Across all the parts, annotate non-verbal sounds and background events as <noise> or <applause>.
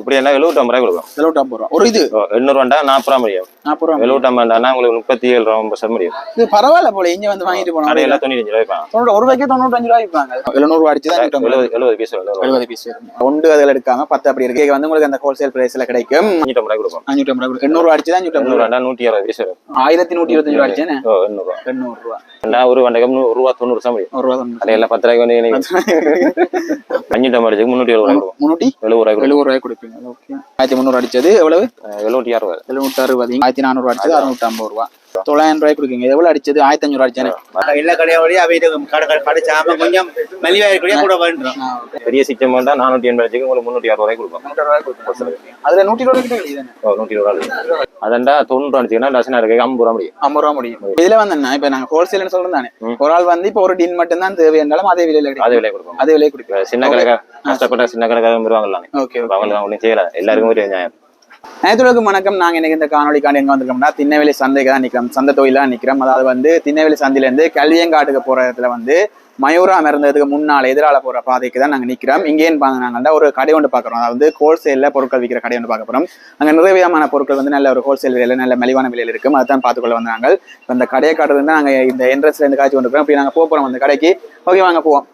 இப்படி என்ன எழுபத்தொம்பது ரூபாய் கொடுக்கும் எழுபத்தம்பது ரூபா. ஒரு இது. ஓ, எண்ணூறு ரூபாண்டா நாற்பது ரூபா முடியும். நாற்பது ரூபா எழுபத்தொம்பதுனா உங்களுக்கு முப்பத்தி ஏழு ரூபா ஐம்பது முடியும். இது பரவாயில்ல போல இங்க வந்து வாங்கிட்டு போனோம் கடையெல்லாம் தொண்ணூத்தஞ்சு ரூபாய் தொண்ணூறு ஒரு ரூபாய்க்கு தொண்ணூத்தஞ்சு ரூபாய் விற்பாங்க. எழுநூறு ரூபா அடிச்சு தான் எழுபது எழுபது பீஸ் எழுபது பீஸ் ஒன்று அதில் எடுக்காம பத்து அப்படி இருக்கு. வந்து உங்களுக்கு அந்த ஹோல்சேல் பிரைஸ்ல கிடைக்கும். அஞ்சூற்றம்பது ரூபாய் கொடுப்போம். அஞ்சூற்றி ஐம்பது ரூபா எண்ணூறு அடிச்சு தான் அஞ்சூற்றி ஐம்பது எண்ணூறு ரூபா ரெண்டா நூற்றி அறுபது பீஸ் ஆயிரத்தி நூற்றி இருபத்தஞ்சு ரூபா அடிச்சேன்னு ஓ எண்ணூறு ரூபா. எண்ணூறு ரூபா. ஒரு வண்டகம் ஒரு ரூபா தொண்ணூறு முடியும் ஒரு ரூபா கடையெல்லாம் பத்து ரூபாய்க்கு வந்து எனக்கு அஞ்சூற்றம்பது அடிச்சு முந்நூற்றி எழுபது முன்னூற்றி எழுபது ரூபாய் எழுபது ரூபாய் கொடுப்பீங்க. ஓகே. ஆயிரத்தி முந்நூறு அடிச்சது எவ்வளவு? எழுநூற்றி அறுபது. எழுநூற்றி அறுபது. ஆயிரத்தி நானூறு அடிச்சது அறுநூற்றி ஐம்பது ரூபா தொள்ளாயிரம் ரூபாய் கொடுக்குங்க எவ்வளவு அடிச்சது? ஆயிரத்தி அஞ்சூறு அடிச்சேன்னு எல்லா கடையோடய கொஞ்சம் மலிவா இருக்கக்கூடிய கூட வேண்டுறோம் பெரிய சிச்சம் வந்தா நானூற்றி எண்பது உங்களுக்கு முந்நூற்றி அறுபது ரூபாய் கொடுப்போம். அதுல நூற்றி இருபது நூற்றி இருபது ரூபாய் அதண்டா தொண்ணூறு அடிச்சுன்னா டசனா இருக்கு ஐம்பது ரூபா முடியும். ஐம்பது ரூபா முடியும். இதுல வந்து இப்ப நாங்க ஹோல்சேல்னு சொல்றோம் தானே. ஒரு ஆள் வந்து இப்ப ஒரு டின் மட்டும் தான் தேவை என்றாலும் அதே விலையில கிடைக்கும். அதே விலை கொடுப்போம். அதே விலையை கொடுப்பீங்க இப்ப சின்ன கடைக்கா கஷ்டப்பட்ட சின்ன கடைக்காக வருவாங்கல்ல. ஓகே இப்ப அவங்களுக்கு அவங்களையும் செய்யல. எல்லாருக்கும் ஒரு நியாயம். நேற்றுக்கு வணக்கம். நாங்கள் இன்னைக்கு இந்த காணொலிக்காண்டி எங்கே வந்திருக்கோம்னா திண்ணவெளி சந்தைக்கு தான் நிற்கிறோம் சந்தை தொழிலாக நிற்கிறோம் அதாவது வந்து திண்ணவெளி சந்தையிலேருந்து கல்வியங்காட்டுக்கு போகிற இடத்துல வந்து மயூரா இறந்ததுக்கு முன்னால் எதிரால போகிற பாதைக்கு தான் நாங்கள் நிற்கிறோம் இங்கேன்னு பாத்தீங்கன்னா ஒரு கடை ஒன்று பார்க்குறோம் அதாவது ஹோல்சேலில் பொருட்கள் விற்கிற கடை ஒன்று பார்க்க போகிறோம் அங்கே நிறைய விதமான பொருட்கள் வந்து நல்ல ஒரு ஹோல்சேல் விலையில் நல்ல மலிவான விலையில் இருக்கும் அதுதான் பார்த்துக்கொள்ள வந்தாங்க இப்போ இந்த கடையை காட்டுறதுன்னா நாங்கள் இந்த என்ட்ரன்ஸ்லேருந்து காய்ச்சி கொண்டு இருக்கோம் அப்படி நாங்கள் போக போகிறோம் அந்த கடைக்கு. ஓகே வாங்க போவோம்.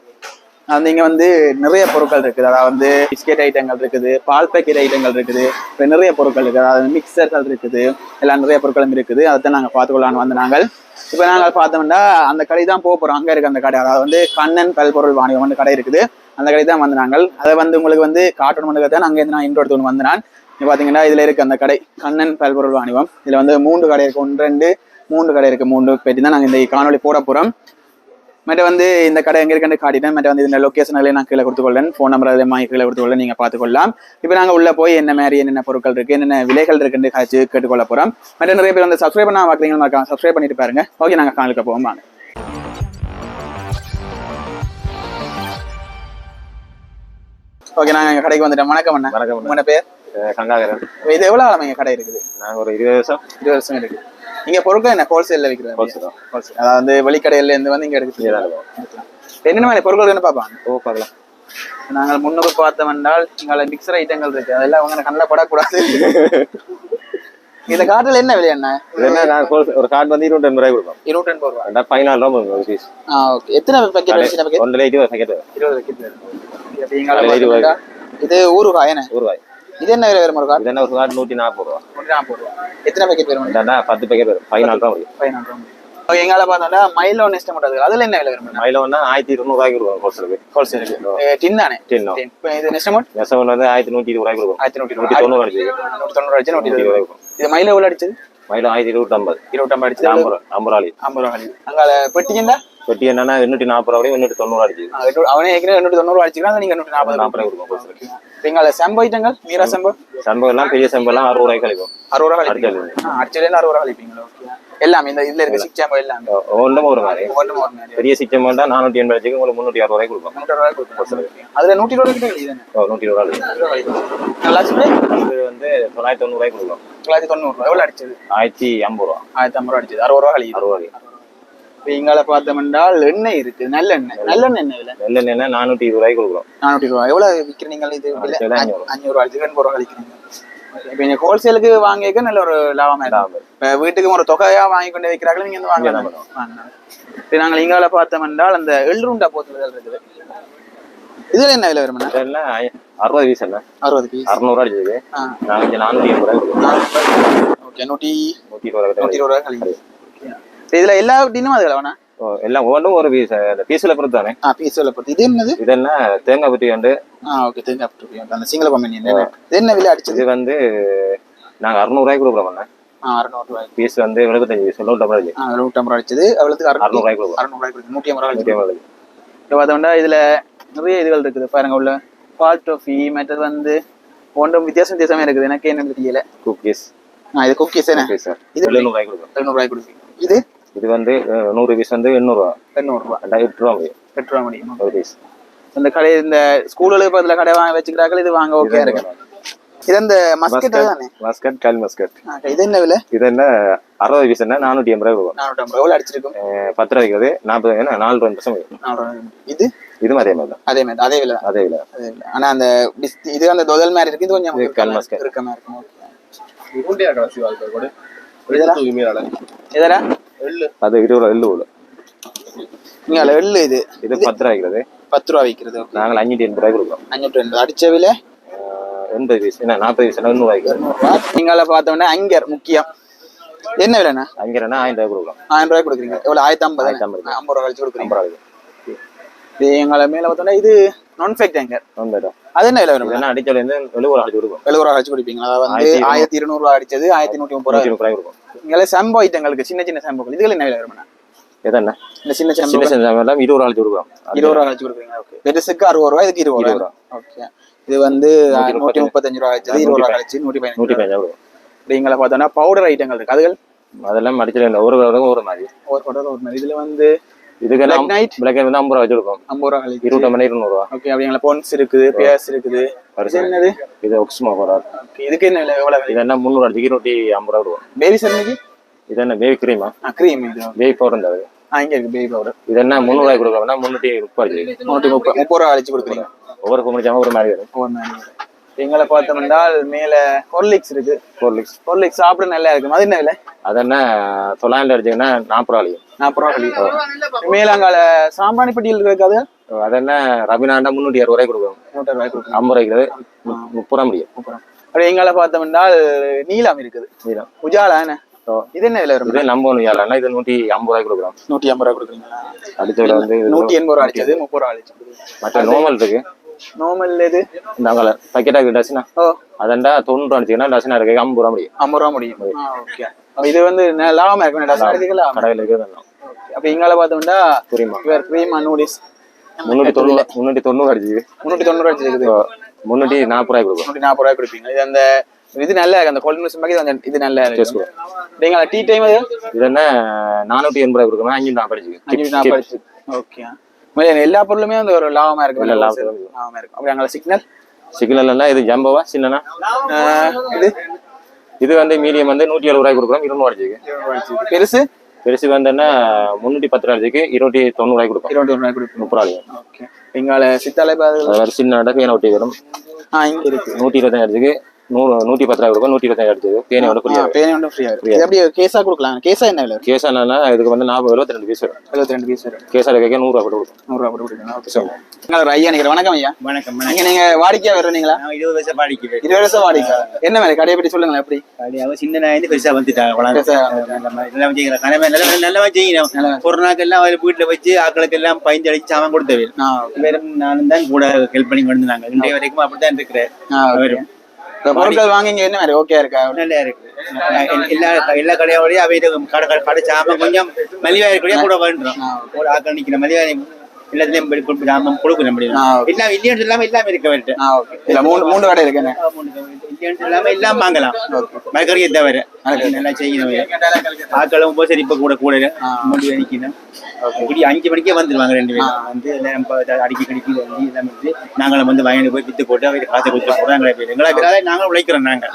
அது இங்கே வந்து நிறைய பொருட்கள் இருக்குது. அதாவது வந்து பிஸ்கெட் ஐட்டங்கள் இருக்குது பால் பேக்கெட் ஐட்டங்கள் இருக்குது இப்போ நிறைய பொருட்கள் இருக்குது. அதாவது மிக்சர்கள் இருக்குது எல்லாம் நிறைய பொருட்களும் இருக்குது. அதை தான் நாங்கள் பார்த்துக்கொள்ளான்னு வந்து நாங்கள். இப்போ நாங்கள் பார்த்தோம்னா அந்த கடை தான் போக போகிறோம் அங்கே இருக்குது அந்த கடை. அதாவது வந்து கண்ணன் பல்பொருள் வாணிபம் வந்து கடை இருக்குது. அந்த கடை தான் வந்து நாங்கள். அதை வந்து உங்களுக்கு வந்து காட்டணும் தான் அங்கேருந்து நான் இன்ட்ரோ எடுத்து வந்து நான். பார்த்தீங்கன்னா இதில் இருக்குது அந்த கடை. கண்ணன் பல்பொருள் வாணிபம். இதில் வந்து மூன்று கடை இருக்குது ஒன்று ரெண்டு மூன்று கடை இருக்குது மூன்று பேட்டி தான் நாங்கள் இந்த காணொலி போட போகிறோம் மற்ற வந்து இந்த கடை எங்க இருக்குன்னு காட்டிட்டேன். மற்ற வந்து இந்த லொக்கேஷன்களே நான் கீழே கொடுத்துக்கொள்ளேன். ஃபோன் நம்பர் அதில் வாங்கி கீழே கொடுத்துக்கொள்ள நீங்க பார்த்துக்கொள்ளலாம். இப்போ நாங்க உள்ள போய் என்ன மாதிரி என்னென்ன பொருட்கள் இருக்கு என்னென்ன விலைகள் இருக்குன்னு காய்ச்சி கேட்டுக்கொள்ள போறோம். மற்ற நிறைய பேர் வந்து சப்ஸ்கிரைப் பண்ணா பார்க்குறீங்களா இருக்காங்க சப்ஸ்கிரைப் பண்ணிட்டு பாருங்க. ஓகே நாங்க காணலுக்கு போவோம். வாங்க. ஓகே நாங்க எங்க கடைக்கு வந்துட்டோம். வணக்கம் அண்ணா. வணக்கம் உங்களோட பேர்? கங்காகரன். இது எவ்வளவு காலம் எங்க கடை இருக்குது? நாங்க ஒரு இருபது வருஷம். இருபது வருஷம் இருக்கு. இங்க பொருட்கள் என்ன? ஹோல்சேல்ல விற்கிறது தான். Wholesale. அதாவது வந்து வெளிக்கடையில இருந்து வந்து இங்க இருக்கும். என்னென்ன மாதிரி பொருட்கள் பார்ப்பாங்க ஓ பார்க்கலாம். நாங்கள் முன்னுக்கு பார்த்தோம் என்றால் இங்கே மிக்சர் ஐட்டங்கள் இருக்கு. அதெல்லாம் அவங்க கண்ணில் படக்கூடாது. இந்த காட்டில் என்ன விலை என்ன என்ன ஒரு கார்டு வந்து இருபத்தி ரூபாய் கொடுப்போம். இருபத்தி ரெண்டா பதினாலு ரூபா ஒரு பீஸ் ஆ ஓகே எத்தனை பேக்கெட் ஒன்றரை இருபது பேக்கெட் இருபது பேக்கெட். இது ஊறுகாய் என்ன? ரூபாய் இது என்ன விலை வரும் ஒரு கார்டு இது என்ன ஒரு கார்டு நூற்றி நாற்பது ரூபா. ஒன்று நாற்பது ரூபா. எத்தனை பேக்கெட் வரும்? ரெண்டா பத்து பேக்கெட் வரும். பதினாலு ரூபா முடியும். பதினாறு ரூபா ஓகே எங்களை பார்த்தோம்னா மைலோ அதில் என்ன விலை வரும் வந்து ஆயிரத்தி இருநூறுவாய்க்கு கொடுக்கும் ஹோல்சேலுக்கு ஹோல்சேலுக்கு டின் தானே? Tin. இப்ப இது நெஸ்ட் அமௌண்ட் நெசவன் வந்து ஆயிரத்தி நூற்றி இருபது ரூபாய்க்கு கொடுக்கும் ஆயிரத்தி நூற்றி நூற்றி தொண்ணூறு அடிச்சு. நூற்றி தொண்ணூறு அடிச்சு நூற்றி நூற்றி இருபது கொடுக்கும் இது மயில எவ்வளோ அடிச்சது? மயிலம் ஆயிரத்தி இருபத்தி ஐம்பது இருபத்தம்பது அடிச்சது ஐம்பது ஐம்பது ரூபாய் ஐம்பது ரூபா அங்கே பெட்டிங்கண்டா வெட்டி என்னன்னா எண்ணூற்றி நாற்பது ரூபாய் எண்ணூற்றி தொண்ணூறு அடிச்சு அவனே ஏற்கனவே எண்ணூற்றி தொண்ணூறு அடிச்சுக்கிறாங்க நீங்க எண்ணூற்றி நாற்பது நாற்பது ரூபாய் கொடுக்கும் செம்பு ஐட்டங்கள் மீரா செம்பு? சம்பவம் எல்லாம் பெரிய சம்பவம் எல்லாம் அறுபது ரூபாய்க்கு கிடைக்கும். அறுபது ரூபா அடிச்சல் கழிப்பீங்க அடிச்சதுல அறுபது ரூபா கழிப்பீங்களா ஓகே. எல்லாமே இந்த இதுல இருக்க சிக்ஸ் செம்பு எல்லாமே. ஒன்றும் ஒரு மாதிரி. ஒவ்வொன்றும் ஒரு மாதிரி. பெரிய சிச்சம் வேண்டாம் நானூற்றி எண்பது அடிச்சுக்கு உங்களுக்கு முந்நூற்றி அறுபது ரூபாய் கொடுப்போம். அதுல நூற்றி இருபது தானே? ஓ, நூற்றி இருபது ரூபாய் நல்லா சொல்லி இது வந்து தொள்ளாயிரத்தி தொண்ணூறு ரூபாய்க்கு கொடுக்கும் தொள்ளாயிரத்தி தொண்ணூறு ரூபா எவ்வளவு அடிச்சது? ஆயிரத்தி ஐம்பது ரூபா. ஆயிரத்தி ஐம்பது ரூபா அடிச்சது. அறுபது ரூபா கழியுது அறுபது ரூபாய் இப்போ இங்கால பார்த்தோம் என்றால் எண்ணெய் இருக்கு நல்லெண்ணெய். நல்லெண்ணெய். என்ன விலை? நெல்ல நானூற்றி இருபது ரூபாய்க்கு கொடுக்குறோம். நானூற்றி ரூபா எவ்வளவு விற்கிறீங்க இது அஞ்சூறு. அஞ்சூறு ரூபா அடிச்சு எண்பது ரூபா கழிக்கிறீங்க இப்போ நீங்க ஹோல்சேலுக்கு வாங்கிக்க நல்ல ஒரு லாபமா லாபம். இப்போ வீட்டுக்கு ஒரு தொகையா வாங்கி கொண்டு வைக்கிறார்கள் நீங்க வந்து வாங்கலாம். வாங்கலாம். இப்போ நாங்கள் இங்கால பார்த்தோம் என்றால் அந்த எள்ளுருண்டா போத்துகள் இருக்குது இதுல என்ன விலை வருமாண்ணா இதெல்லாம் ஐ- அறுபது பீஸ் என்ன? அறுபது பீஸ் அறுநூறுவா நாங்கள் இங்கே நானூற்றி எண்பது ரூபாய் ஓகே நூற்றி நூற்றி இருபது ரூபாய் நூற்றி இருபது ரூபா கழிவு இதுல எல்லா டின்னும் அது வேணா எல்லாம் ஒவ்வொன்றும் ஒரு பீஸ் பீஸில் பொறுத்து தானே? ஆ பீஸ் விலை பொறுத்து. இது என்னது? இது என்ன? தேங்காய் பற்றி வந்து ஆ ஓகே தெரிஞ்சு அப்படி அந்த சிங்கள கம்பெனி என்ன இது என்ன விலை அடிச்சது? இது வந்து நாங்கள் அறுநூறுவாய்க்கு கொடுக்குறோம் அண்ணா. ஆ அறுநூறு ரூபாய் பீஸ் வந்து எழுபத்தஞ்சு பீஸ் நூற்றி ஐம்பது ஆ நூற்றம்பது ரூபா அடிச்சது. அவ்வளோத்துக்கு அறுநூறு அறுநூறுவாய்க்கு ரூபாய் நூற்றி ஐம்பது ரூபா நூற்றி ஐம்பது இப்போ பார்த்தோம்னா இதுல நிறைய இதுகள் இருக்குது. பாருங்க உள்ள பால் டோஃபி மற்றது வந்து ஒன்றும் வித்தியாசம் வித்தியாசமே இருக்குது. எனக்கு என்னன்னு தெரியல. குக்கீஸ் ஆ இது குக்கீஸ் என்ன இது- எழுநூறுவாய்க்கு கொடுக்குறோம். எழுநூறுபாய் கொடுப்பீங்க. இது? இது வந்து நூறு பீஸ் வந்து எண்ணூறுவா. எண்ணூறுரூவா ரெண்டாயிரம் எட்டு ரூபா முடியும் எட்டு ரூபா முடியும். ஒரு பீஸ் இந்த கடை இந்த ஸ்கூலுக்கு பக்கத்தில் கடை வாங்க வச்சுக்கிறார்கள் இது வாங்க ஓகே இருக்கு. இது இந்த மஸ்கெட் தானே? மஸ்கட் கால் மஸ்கட் ஆ, இது என்ன விலை? இது என்ன அறுபது பீஸ் என்ன நானூற்றி எண்பது ரூபா நானூற்றம்பது எவ்வளோ அடிச்சிருக்கும்? பத்து ரூபாய்க்கு வந்து நாற்பது ஏன்னா நாலு ரூபா பர்சன்ட் இது? இதுவும் அதே மாதிரி தான். அதே மாதிரி அதே விலை தான். அதே விலை. ஆனா அந்த இது அந்த தொதல் மாதிரி இருக்கு. இது கொஞ்சம் இது கல்மஸ்கை. இருக்கமா. இருக்கும் எள்ளு. அது இருபது எள்ளு இது. இது பத்து ரூபா விற்கிறது பத்து ரூபா விற்கிறது நாங்கள் அஞ்சூற்றி எண்பது ரூபாய் கொடுக்குறோம். அஞ்சூற்றி எண்பது. அடிச்ச எண்பது பைசா என்ன நாற்பது பைசா நூறுரூவா விற்கிறது நீங்கள பார்த்தோம்னா அங்கர் முக்கியம். என்ன விலைண்ணா? அங்கர்னா ஆயிரம் ரூபாய் கொடுக்குறோம். ஆயிரம் ரூபாய் கொடுக்குறீங்க. எவ்வளோ ஆயிரத்தி ஐம்பது ஆயிரத்தி ஐம்பது. ஐம்பது ரூபா கழிச்சு ஐம்பது ரூபாய் இது எங்களை மேலே இது நான் ஃபேக்ட் அங்கர் ஒன்பது ரூபா அது என்ன விலை வரும் எழுபது ரூபா அடிச்சு கொடுக்கும் எழுபது ரூபா கழிச்சு கொடுப்பீங்களா? அதாவது வந்து ஆயிரத்தி இருநூறு. ரூபா அடிச்சது ஆயிரத்தி நூற்றி முப்பது ரூபா ரூபாய் கொடுக்கும் இங்கே சம்போ ஐட்டங்களுக்கு சின்ன சின்ன சம்போக்கள் இதுகள் என்ன விலை எதண்ணா இந்த சின்ன சின்ன சம்போ சின்ன எல்லாம் இருபது ரூபா அடிச்சு கொடுக்குறோம் இருபது ரூபா கழிச்சு கொடுக்குறீங்க ஓகே பெருசுக்கு அறுபது ரூபா இதுக்கு இருபது ரூபா ஓகே இது வந்து நூற்றி முப்பத்தஞ்சு. ரூபா கழிச்சது இருபது ரூபா கழிச்சு நூற்றி பதினஞ்சு நூற்றி பதினஞ்சு கொடுக்கும் பார்த்தோம்னா பவுடர் ஐட்டங்கள் இருக்கு. அதுகள்? அதெல்லாம் அடிச்சது இல்லை ஒரு ஒரு மாதிரி. ஒரு ஒரு மாதிரி. இதுல வந்து Black Knight? பிளாக் வந்து ஐம்பது ரூபா வச்சு கொடுக்கும் ஐம்பது ரூபா கழிச்சு இருபத்தி மணி இருநூறுவா ஓகே அப்படிங்களா பொன்ஸ் இருக்குது பேஸ் இருக்குது. என்னது? இது ஒக்ஸ்மா Okay, இதுக்கு என்ன எவ்வளவு இது என்ன? முந்நூறு அடிச்சு இருநூற்றி ஐம்பது ரூபா கொடுக்கும். பேபி சரணிக்கு இது என்ன? பேபி கிரீமா க்ரீம் இது பேபி பவுடர் இருந்தாது ஆ இங்க இருக்கு பேபி பவுடர் இது என்ன? முந்நூறுவாய் கொடுக்கணும்னா முந்நூற்றி முப்பது அடிச்சு நூற்றி முப்பது. முப்பது ரூபா கழிச்சு கொடுக்குறீங்க. ஒவ்வொரு கும்பிடிச்சாம ஒரு மாதிரி வரும். ஒவ்வொரு நாளைக்கு எங்களை பார்த்தோம்னால் மேல ஹொர்லிக்ஸ் இருக்கு. ஃபோர் லிக்ஸ் ஹொர்லிக்ஸ் சாப்பிட நல்லா இருக்கும். அது என்ன விலை? அது என்ன தொள்ளாயிரம் அடிச்சிங்கன்னா நாற்பது ரூபா அழியும் நாற்பது ரூபா கழிவு மேலாங்கால சாம்பிராணி பட்டியல் இருக்காது அது? என்ன ரபினாண்டா முந்நூற்றி அறுபது ரூபாய் கொடுக்கும் நூற்றி ரூபாய் கொடுக்குறோம் ஐம்பது ரூபாய்க்கு முப்பது ரூபா முடியும். அப்படி எங்களை பார்த்தோம்னால் நீலம் இருக்குது. நீளம். உஜாலா என்ன. இது என்ன விலை வரும் நம்ம ஒன்று ஏழாண்ணா இது நூற்றி ஐம்பது ரூபாய்க்கு கொடுக்குறோம் நூற்றி ஐம்பது ரூபா கொடுக்குறீங்களா? அடிச்சதுல வந்து நூற்றி எண்பது ரூபா அடிச்சது முப்பது ரூபா அடிச்சு மற்ற நார்மல் இருக்கு. நார்மல் இது? இந்த அங்கே பக்கெட்டாக டசினா ஓ. அதண்டா தொண்ணூறு அடிச்சிங்கன்னா டசினா இருக்கு ஐம்பது ரூபா முடியும். ஐம்பது ரூபா முடியும். ஓகே அப்ப இது வந்து லாபமா இருக்கும் டசன் எடுத்துக்க லாபம். கடையில் இருக்கிறது அப்ப இங்கால பார்த்தோம்னா புரியுமா? இவர் கிரீமா நூடிஸ் முந்நூற்றி தொண்ணூறு முந்நூற்றி தொண்ணூறு அடிச்சு முன்னூற்றி தொண்ணூறு அடிச்சிருக்குது முந்நூற்றி நாற்பது ரூபாய் கொடுக்கும் முன்னூற்றி நாற்பது ரூபாய் கொடுப்பீங்க. இது அந்த இது நல்லா இருக்கு. அந்த சும்மா இது அந்த- இது நல்லா இருக்கு. நீங்க டீ டைம் இது? என்ன நானூற்றி எண்பது ரூபாய் கொடுக்கணும் அஞ்சு நான் அஞ்சு படிச்சு நாற்பது அடிச்சு ஓகே எல்லா பொருளுமே வந்து ஒரு லாபமா இருக்கு. லாபம். இருக்கும் அப்படி அங்கே சிக்னல் சிக்னல் இது ஜம்பவா சின்னனா? இது? இது வந்து மீடியம் வந்து நூற்றி எழுபது ரூபாய் கொடுக்குறோம் இருநூறு அடிச்சுக்கு பெருசு? பெருசு வந்து என்ன முந்நூற்றி பத்து ரூபாய் அடிச்சுக்கு இருநூற்றி தொண்ணூறு ரூபாய் கொடுக்கும் இருபத்தி ரூபாய் கொடுப்பீங்க முப்பது ரூபாய். ஓகே. இங்கால சித்தாலை சின்ன பேனை ஒட்டி வரும். ஆ இங்க இருக்கு. நூற்றி இருபத்தஞ்சு அடிச்சுக்கு நூறு நூற்றி பத்து ரூபாய் கொடுக்கும் நூற்றி ஒன்றும் ஃப்ரீயா இருக்கு. இது அப்படியே கேஸா கொடுக்கலாம். கேஸா என்ன விலை வரும் கேஸ் என்னன்னா இதுக்கு வந்து நாற்பது எழுபத்தி ரெண்டு பீஸ் வரும். எழுபத்தி ரெண்டு பீஸ் வரும். கேஸாக கேட்க நூறுரூவா போட்டு கொடுக்கும் நூறுரூவா போட்டு கொடுக்கலாம். Okay sir. நீங்கள் ஐயா நினைக்கிறேன் வணக்கம் ஐயா. வணக்கம் வணக்கம். நீங்க நீங்க வாடிக்கையா வர்றீங்களா? நான் இருபது வருஷம் பாடிக்கிறேன் இருபது வருஷம் வாடிக்கை. என்ன மாதிரி கடையை பற்றி சொல்லுங்களேன் எப்படி? அவங்க சின்ன நாயிருந்து வந்துட்டாங்க நல்ல செய்யணும் கொரோனாக்கு எல்லாம் அவர் வீட்டுல வச்சு ஆட்களுக்கு எல்லாம் பயந்து அடிச்சு சாமான் கொடுத்தவர் ஆ இவரும் நானும் தான் கூட ஹெல்ப் பண்ணி கொண்டு இன்றைய வரைக்கும் அப்படித்தான் இருக்கிறேன். ஆ பொருட்கள் வாங்கிங்க என்ன மாதிரி? ஓகே இருக்கா? நல்லா இருக்கு. எல்லா எல்லா கடையோடய அவை கடை சாமான் கொஞ்சம் மலிவா இருக்கக்கூடிய கூட வேண்டுறோம் ஒரு ஆக்கள் நிக்கிற மலிவா எல்லாத்துலயும் போய் கொடுத்து சாமான் கொடுக்கணும். எல்லாம் இல்லைன்னு இல்லாம எல்லாம் இருக்க ஓகே. இல்ல மூணு மூணு கடை இருக்கு. என்ன இல்லைன்னு இல்லாம எல்லாம் வாங்கலாம். மரக்கறியை தவிர. நல்லா செய்யணும் ஆக்களும் உபசரிப்ப கூட கூட முடிவு அடிக்கணும் இப்படி அஞ்சு மணிக்கே வந்துருவாங்க ரெண்டு பேரும். வந்து எல்லாம் இப்ப அடிக்கி கடிக்கி வந்து எல்லாம் வந்து நாங்களும் வந்து வாங்கிட்டு போய் வித்து போட்டு அவர் காசை கொடுத்து போறாங்க எங்களை பேரால நாங்களும் உழைக்கிறோம் நாங்க.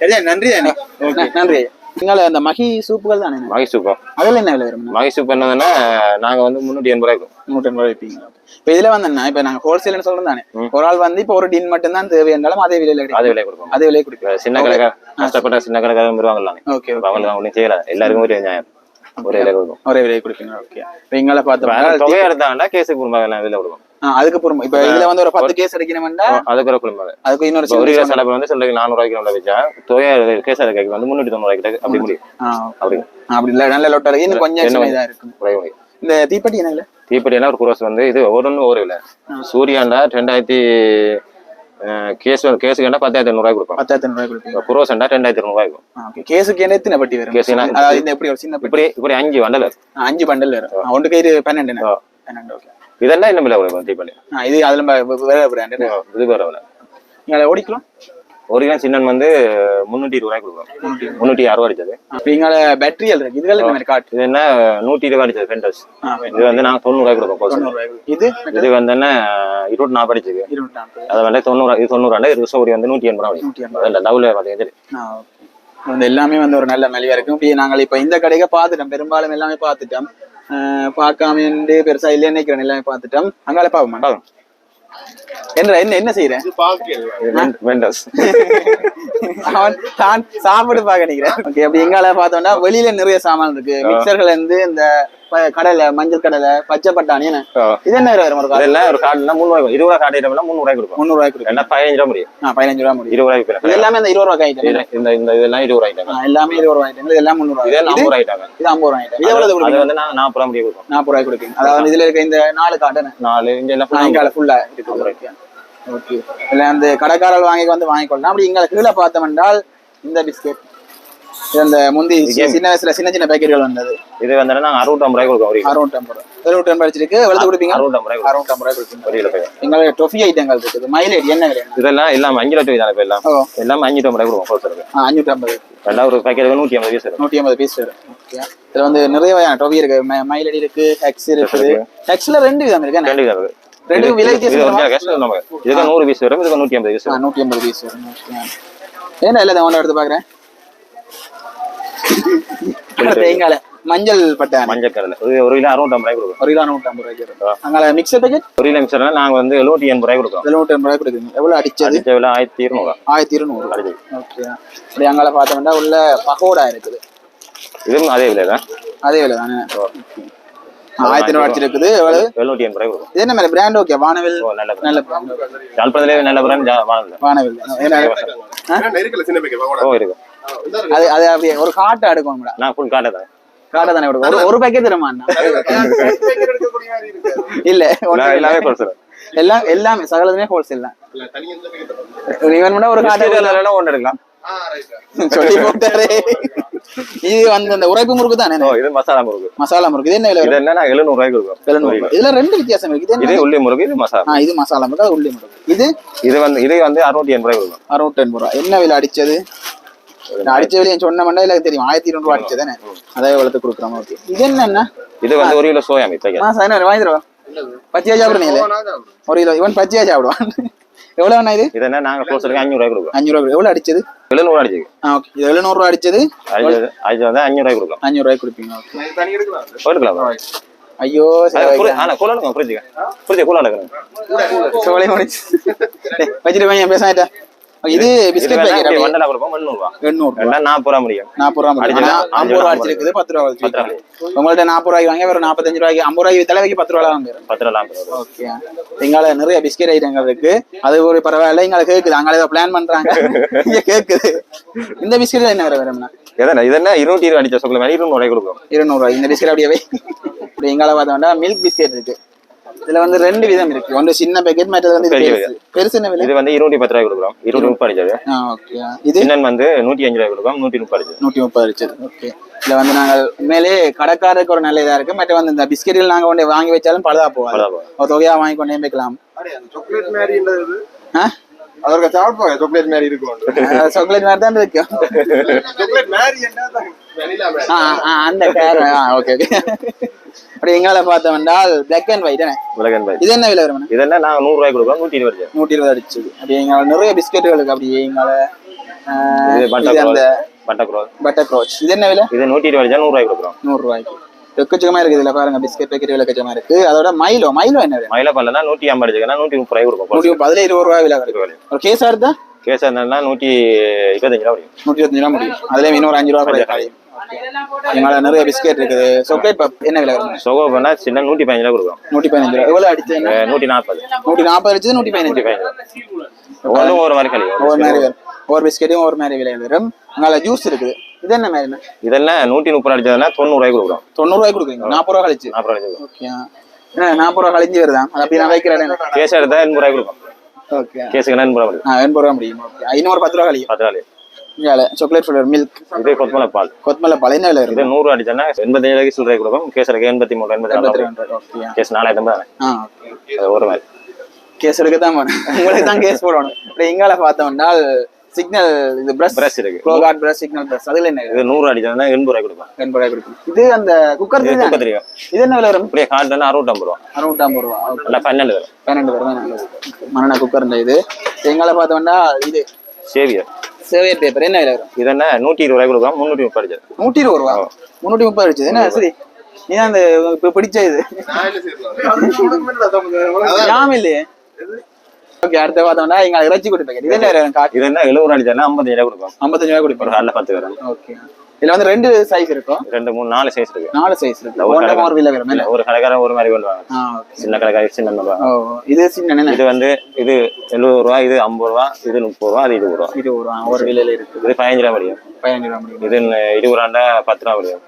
சரியா? நன்றி தானே? ஓகே நன்றி. நீங்கள அந்த மகி சூப்புகள் தானே? மகி சூப்பா? அதில் என்ன விலை வரும்? மகி சூப் என்னதுன்னா நாங்கள் வந்து முந்நூற்றி எண்பது ரூபாய் கொடுக்கும் நூற்றி ஐம்பது ரூபாய் வைப்பீங்க இப்போ இதுல வந்து என்ன? இப்போ நாங்க ஹோல்சேல்னு சொல்றோம் தானே. ஒரு ஆள் வந்து இப்போ ஒரு டின் மட்டும் தான் தேவை என்றாலும் அதே விலையில கிடைக்கும். அதே விலை கொடுக்கும் அதே விலையை கொடுப்பீங்க இப்ப சின்ன கடைக்கார கஷ்டப்பட்ட சின்ன கடைக்காரங்க வருவாங்கல்ல. ஓகே அவங்களுக்கு ஒன்றும் செய்யல. எல்லாருக்கும் ஒரு நியாயம். ஒரே விலை கொடுக்கும் ஒரே விலையை கொடுப்பீங்க. ஓகே எங்களை இப்ப பார்த்தோம்னா தொகையா இருந்தாங்கன்னா கேஸுக்கு குடும்பம் விலை கொடுக்கும் அதுக்கு பொறுமை. இப்போ இதுல வந்து ஒரு பத்து கேஸ் அடிக்கணும்னா அதுக்கு ஒரு குடும்பம் அதுக்கு இன்னொரு ஒரு கிலோ வந்து சில நானூறு ரூபாய்க்கு வச்சா தொகையா கேஸ் கேட்க வந்து முந்நூற்றி தொண்ணூறு ரூபாய்க்கு அப்படி முடியும். அப்படி. அப்படி இல்ல நல்ல லொட்டா இருக்கு. இன்னும் கொஞ்சம் இதா இருக்கும். இந்த தீப்பெட்டி என்ன விலை? ஒரு குரோஸ் வந்து இது ஒவ்வொன்றும் ஒரு விலை. சூரியாண்டா ரெண்டாயிரத்தி கேஸ் கேஸுக்கு பத்தாயிரத்தி ஐநூறுரூவாய் கொடுப்போம் பத்தாயிரத்தி ரூபாய் கொடுப்பீங்க குரோஸ்ண்டா ரெண்டாயிரத்தி இரநூறுவாய் இருக்கும் ஆ, ஓகே கேஸுக்கு என்ன எத்தனை பட்டி வரும்? என்ன- அதாவது எப்படி ஒரு சின்ன பெட்டி இப்படி இப்படி அஞ்சு. ஆ, அஞ்சு பண்டல் வரும். இது பன்னெண்டு ஆ. பன்னெண்டு ஓகே இதெல்லாம் என்ன தீப்பெட்டி ஆ, இது அதுல வேற பிராண்ட் இது வேற விலை நீங்க ஓடிக்கலாம். ஒரு கிலோ சின்னன் வந்து முந்நூற்றி இருபது ரூபாய் கொடுக்கும் முந்நூற்றி அறுபது அடிச்சது. நீங்கள பேட்டரியல் இருக்கு. மாதிரி காட்டு. இது என்ன நூற்றி இருபது அடிச்சது ஃபெண்டர்ஸ் ஆ, இது வந்து நாங்கள் தொண்ணூறு ரூபாய் கொடுப்போம் இது? இது வந்து என்ன இருபத்தி நாலு அடிச்சது. அது வந்து தொண்ணூறு இது தொண்ணூறு சோடி வந்து நூற்றி எண்பது ரூபாய் டபுள் பார்த்தீங்கன்னா. வந்து எல்லாமே வந்து ஒரு நல்ல மலிவா இருக்கும். இப்படி நாங்கள் இப்ப இந்த கடையை பார்த்துட்டோம். பெரும்பாலும் எல்லாமே பார்த்துட்டோம். பார்க்காம பெருசா இல்லைன்னு நினைக்கிறேன். எல்லாமே பார்த்துட்டோம். அங்கால பாப்போமா பாருங்க. என்ன என்ன என்ன செய்யறேன் வெண்டர்ஸ் <laughs> அவன் தான் சாப்பிட்டு பார்க்க நினைக்கிறேன் ஓகே அப்படி எங்கால பார்த்தோம்னா வெளியில நிறைய சாமான் இருக்கு. மிக்சர்கள் இருந்து இந்த கடலை மஞ்சள் கடலை பச்சை பட்டாணி என்ன? இது என்ன வரும் ஒரு அதெல்லாம் ஒரு கார்டுனா முந்நூறு இருபது ரூபா கார்டு ஐட்டம்னா முந்நூறு ரூபாய் கொடுப்போம். முந்நூறு ரூபாய் கொடுக்கும் ரெண்டா பதினஞ்சு ரூபா முடியும். பதினஞ்சு ரூபா முடியும். இருபது பிறகு எல்லாமே இந்த இருபது ரூபாய் ஐட்டம் இந்த இந்த இதெல்லாம் இருபது ரூபாய் ஐட்டம் எல்லாமே இருபது ரூபாய் ஐட்டம் இது எல்லாம் முந்நூறு ரூபாய் நாற்பது ரூபாய் ஐட்டம் இது ஐம்பது ரூபாய் ஐட்டம். இது எவ்வளவு அது கொடுப்பீங்க வந்து நான் நாற்பது ரூபா முடியும் கொடுப்போம். நாற்பது ரூபாய் கொடுப்பீங்க. அதாவது இதுல இருக்க இந்த நாலு காட்டன் நாலு இங்க எல்லாம் இங்கால ஃபுல்லா இருக்கு ஓகே இல்ல அந்த கடைக்காரர் வாங்கி வந்து வாங்கிக்கொள்ளலாம். அப்படி இங்க கீழே பார்த்தோம் என்றால் இந்த பிஸ்கெட். இது அந்த முந்தி சின்ன வயசுல சின்ன சின்ன பேக்கெட்டுகள் வந்தது. இது வந்து நாங்க அறுபத்தம்பது ரூபாய் கொடுக்கோம். அறுநூற்றம்பது ரூபாய். எழுநூற்றம்பது படிச்சிருக்கு எவ்வளவு கொடுப்பீங்க? அறுபத்தம்பது ரூபாய் அறுநூற்றம்பது ரூபாய் கொடுப்பீங்க. ஒரு கிலோ போய் எங்களுக்கு டொஃபி ஐட்டங்கள் இருக்குது. மைலேஜ் என்ன இதெல்லாம் எல்லாம் அஞ்சு லட்சம் தானே இப்போ எல்லாம். எல்லாம் அஞ்சு ரூபாய் கொடுக்கும் ஆ அஞ்சூற்றம்பது. ரெண்டாவது ஒரு பேக்கெட் நூற்றி ஐம்பது பீஸ் நூற்றி ஐம்பது பீஸ் வரும் ஓகே இதுல வந்து நிறைய வகையான டொஃபி இருக்கு. மைலேஜ் இருக்கு ஹெக்ஸ் இருக்குது. ஹெக்ஸ்ல ரெண்டு விதம் இருக்கு? ரெண்டு கிலோ இருக்கு. ரெண்டு விலை இதுக்கு நூறு பீஸ் வரும் இதுக்கு நூற்றி ஐம்பது பீஸ் நூற்றி ஐம்பது பீஸ் வரும். ஏன்னா இல்லை ஒன்று எடுத்து பார்க்குறேன்? மஞ்சள் பட்டாணி மஞ்சள் கடலை. ஒரு ஒரு கிலோ அறுபத்தம்பது ரூபாய் கொடுக்கும் ஒரு கிலோ நூற்றம்பது ரூபாய்க்கு வரும் அங்கே மிக்சர் பேக்கெட் ஒரு கிலோ மிக்சர்னா நாங்கள் வந்து எழுபத்தி எண்பது ரூபாய் கொடுக்கோம் எழுநூற்றம்பது ரூபாய் கொடுக்குங்க எவ்வளோ அடிச்சது? அடிச்ச விலை ஆயிரத்தி இருநூறு. ஆயிரத்தி இருநூறு. அடிச்சது ஓகே அப்படி பார்த்தோம்னா உள்ள பகோடா இருக்குது. இதுவும் அதே விலை தான் அதே விலை தானே ஆயிரத்தி இருநூறு அடிச்சிருக்குது. எவ்வளவு? எண்பது ரூபாய் கொடுக்கும் என்ன மாதிரி பிராண்ட் ஓகே வானவில்? நல்ல பிராண்ட் நல்ல வானவில். ஓ இருக்கு. அது அது அப்படியே ஒரு காட்டை எடுக்கணும் மேடம். நான் ஃபுல் காட்டை தான். காட்டை தானே ஒரு தருமா. <laughs> இல்ல. எல்லாமே எல்லாம் எல்லாமே சகலதுமே ஹோல்சேல் தான். ஒரு காட்டை ஒன்று எடுக்கலாம். சொல்லி போட்டாரு. இது வந்து அந்த உரைப்பு முறுக்கு தானே? ஓ இது மசாலா முறுக்கு. மசாலா முறுக்கு. இது என்ன விலை இது வரும் என்ன எழுநூறு ரூபாய்க்கு கொடுக்கும் எழுநூறு ரூபாய். இதுல ரெண்டு வித்தியாசம் இருக்கு. இது உள்ளி முறுக்கு இது மசாலா இது மசாலா முறுக்கு அது உள்ளி முறுக்கு. இது? இது வந்து இது வந்து அறுநூத்தி எண்பது ரூபாய் கொடுக்கும் அறுநூத்தி எண்பது ரூபா என்ன விலை அடிச்சது? அடிச்ச விலையை சொன்ன மண்டா இல்ல தெரியும். ஆயிரத்தி இருநூறு ரூபா அடிச்சதானே? அதே வளர்த்து கொடுக்குறோம். ஓகே. இது என்ன இது வந்து ஒரு கிலோ சோயா மீட் பேக்கெட் மாசம் என்ன வாங்கி தருவா பச்சையா சாப்பிடுறீங்களே ஒரு கிலோ. இவன் பச்சையா சாப்பிடுவான் எவ்வளவு அண்ணா இது? இது என்ன? நாங்க க்ளோஸருக்கு அஞ்சூறு ரூபாய் கொடுக்கும் அஞ்சு ரூபா எவ்வளவு அடிச்சது? எழுநூறு அடிச்சு ஆ ஓகே. இது எழுநூறு ரூபா அடிச்சது. அது அது வந்து அஞ்சூறு ரூபாய் கொடுக்கலாம் அஞ்சூறு ரூபாய்க்கு கொடுப்பீங்க. எடுக்கலாம். எடுக்கலாம். ஐயோ ஆனா எடுக்கணும் புரிஞ்சுக்க புரிஞ்சு கூட எடுக்கணும். சோலை முடிச்சு வச்சுட்டு வாங்க பேசாட்டா இது பிஸ்கட் பேக்கெட் மண்டலா கொடுப்போம் நாற்பது ரூபா முடியும். நாற்பது ரூபா மட்டும். அடிச்சது, ஆனா, ஐம்பது ரூபா அடிச்சிருக்குது பத்து ரூபா வச்சு பத்து ரூபா. உங்கள்ட்ட நாற்பது ரூபாய்க்கு வாங்க வேற நாற்பத்தஞ்சு ரூபாய்க்கு ஐம்பது ரூபாய்க்கு தலைவைக்கு பத்து ரூபா தான் போயிடும் பத்து ரூபா நாற்பது ரூபா. ஓகே. எங்கால நிறைய பிஸ்கெட் ஐட்டங்கள் இருக்கு. அது ஒரு பரவாயில்ல எங்களை கேக்குது. அங்கால ஏதோ பிளான் பண்றாங்க. இங்க கேக்குது. இந்த பிஸ்கெட் என்ன வேற வேணும்னா? எதனா இது என்ன இருநூற்றி இருபது அடிச்ச சொல்லுங்க இருநூறு ரூபாய் கொடுக்கும் இருநூறு ரூபாய். இந்த பிஸ்கெட் அப்படியே எங்கால பார்த்தோம்னா மில்க் பிஸ்கெட் இருக்கு. இதுல வந்து ரெண்டு விதம் இருக்கு. ஒன்று சின்ன பேக்கெட் மற்றது வந்து பெருசு. பெருசு என்ன விலை? இது வந்து இருநூற்றி பத்து ரூபாய் கொடுக்குறோம். இருநூறு முப்பது அடிச்சது. ஆ ஓகே இது? சின்னன் வந்து நூற்றி அஞ்சு ரூபாய் கொடுக்கும் நூற்றி முப்பது அடிச்சது. நூற்றி முப்பது அடிச்சது. ஓகே இதுல வந்து நாங்கள் உண்மையிலே கடைக்காரருக்கு ஒரு நல்ல இதா இருக்கு. மற்ற வந்து இந்த பிஸ்கெட்டில் நாங்க கொண்டு வாங்கி வச்சாலும் பழுதா போகாது. ஒரு தொகையா வாங்கி கொண்டே வைக்கலாம். அதற்கு சாப்பிடுவாங்க. chocolate மாதிரி இருக்கும் சாக்லேட் <laughs> மாதிரி தான் இருக்கும். Chocolate மாதிரி ஆ, அந்த கேர் ஓகே ஓகே அப்படி எங்கால பார்த்தோம் என்றால் பிளாக் அண்ட் ஒயிட் உலகன் பாய் இது என்ன விலை வரும்? இது என்ன? நாங்கள் நூறு ரூபாய் கொடுக்குறோம் நூற்றி இருபது நூற்றி இருபது அடிச்சது அப்படி எங்க நிறைய பிஸ்கெட்டுகள் இருக்கு அப்படி எங்கால பட்டர் அந்த பட்டர் குரோல் பட்டர் க்ரோச் இது என்ன விலை? இது நூற்றி இருபது அடிச்சா நூறு ரூபாய் கொடுக்குறோம். நூறு ரூபாய்க்கு. எக்கச்சக்கமா இருக்குது இதுல பாருங்க பிஸ்கெட் பேக்கெட் எக்கச்சக்கமா இருக்கு. அதோட மைலோ மைலோ என்ன விலை மயில பண்ணலன்னா நூற்றி ஐம்பது அடிச்சுக்கன்னா நூற்றி முப்பது ரூபாய் நூற்றி முப்பது அதுல இருபது ரூபாய் விலை ஒரு கேஸா இருந்தா? கேஸ் என்னன்னா நூற்றி இருபத்தஞ்சு ரூபா முடியும் நூற்றி இருபத்தஞ்சு ரூபா முடியும். அதுல இன்னொரு அஞ்சு ரூபா கூட கிடைக்கும் எங்களோட நிறைய பிஸ்கெட் இருக்குது. சாக்லேட் பப் என்ன விலை வரும் சொகோ பண்ணா சின்ன நூற்றி பதினஞ்சு ரூபா கொடுக்கும். நூற்றி பதினஞ்சு ரூபா. எவ்வளவு அடிச்சு நூற்றி நாற்பது. நூற்றி நாற்பது அடிச்சது நூற்றி பதினஞ்சு. பதினஞ்சு. ஒவ்வொன்றும் ஒரு மாதிரி ஒவ்வொரு மாதிரி வரும். ஒவ்வொரு பிஸ்கெட்டையும் ஒவ்வொரு மாதிரி விலை வரும். அங்கே ஜூஸ் இருக்குது. இது என்ன மாதிரி இதெல்லாம் நூற்றி முப்பது அடிச்சதுன்னா தொண்ணூறு ரூபாய் கொடுக்குறோம். தொண்ணூறு ரூபாய் கொடுக்குறீங்க. நாற்பது ரூபா கழிச்சு? நாற்பது ரூபாய் கொடுக்கும் ஓகே. நாற்பது ரூபா கழிஞ்சு வருதா? அப்படி நான் வைக்கிறேன். கேஸ் எடுத்தா எண்பது ரூபாய் கொடுக்கும் ஓகே. கேஸுக்கு எண்பது ரூபாய் முடியும் ஆ எண்பது ரூபா முடியும். ஐநூறு பத்து ரூபா கழியும். பத்து நாள் இங்கே சாக்லேட் ஃபிளவர் மில்க் இது கொத்தமல்லி பால். கொத்தமல்லி பழம் என்ன விலை இது வரும்? நூறு அடிச்சோன்னா எண்பத்தஞ்சு ரூபாய்க்கு சில்லறை கொடுக்கும் கேசருக்கு எண்பத்தி மூணு எண்பத்தி ரெண்டு கேஸ் ஆ அது ஒரு மாதிரி. கேஸ் எடுக்க தான் உங்களுக்கு தான் கேஸ் போடணும். இப்படி எங்கால பார்த்தோம்னா சிக்னல் இது பிரஷ் பிரஷ் இருக்கு. ப்ளோ கார்ட் பிரஷ் சிக்னல் பிரஷ் அதுல என்ன? இது நூறு அடிச்சதுன்னா எண்பது ரூபாய் கொடுக்கும் எண்பது ரூபாய் கொடுக்கும் இது அந்த குக்கர் இது தான்? தெரியும். இது என்ன விலை வரும்? இப்படியே காட்டுனா அறுபத்தம்பது ரூபா. அறுநூற்றம்பது ரூபா. இல்லை பன்னெண்டு வரும் பன்னெண்டு பேர் தான் நல்லது மரண குக்கர் இந்த இது. எங்களை பார்த்தோம்னா இது சேவியர் சேவியர் பேப்பர் என்ன விலை வரும்? இது என்ன நூற்றி இருபது ரூபாய் கொடுக்கும் முந்நூற்றி முப்பது அடிச்சது நூற்றி இருபது ரூபா? முந்நூற்றி முப்பது அடிச்சது என்ன சரி. நீ தான் அந்த இப்ப பிடிச்ச இது. ஞாபகம் இல்லையே? ஓகே அடுத்த பார்த்தோம்னா எங்க இறைச்சி குடி பேக்கெட் இது என்ன காட்டு இது என்ன எழுபது அடிச்சாலும் ஐம்பது ரூபாய் கொடுப்போம். ஐம்பத்தஞ்சு ரூபாய் குடிப்போம். காலில் பத்து பேரும் ஓகே. இதுல வந்து ரெண்டு சைஸ் இருக்கும் ரெண்டு மூணு நாலு சைஸ் இருக்கு. நாலு சைஸ் இருக்கு. ஒரு விலை ஒரு கடைக்காரன் ஒரு மாதிரி கொண்டு சின்ன கடைக்காரி சின்ன ஓ இது சின்ன இது வந்து இது எழுபது ரூபா இது ஐம்பது ரூபா இது முப்பது ரூபா அது இருபது ரூபா இது ஒரு ஒரு விலையில இருக்கு. இது பதினஞ்சு ரூபா முடியும். பதினஞ்சு ரூபா முடியும். இது இருபது ரூபாண்டா பத்து ரூபா முடியும்.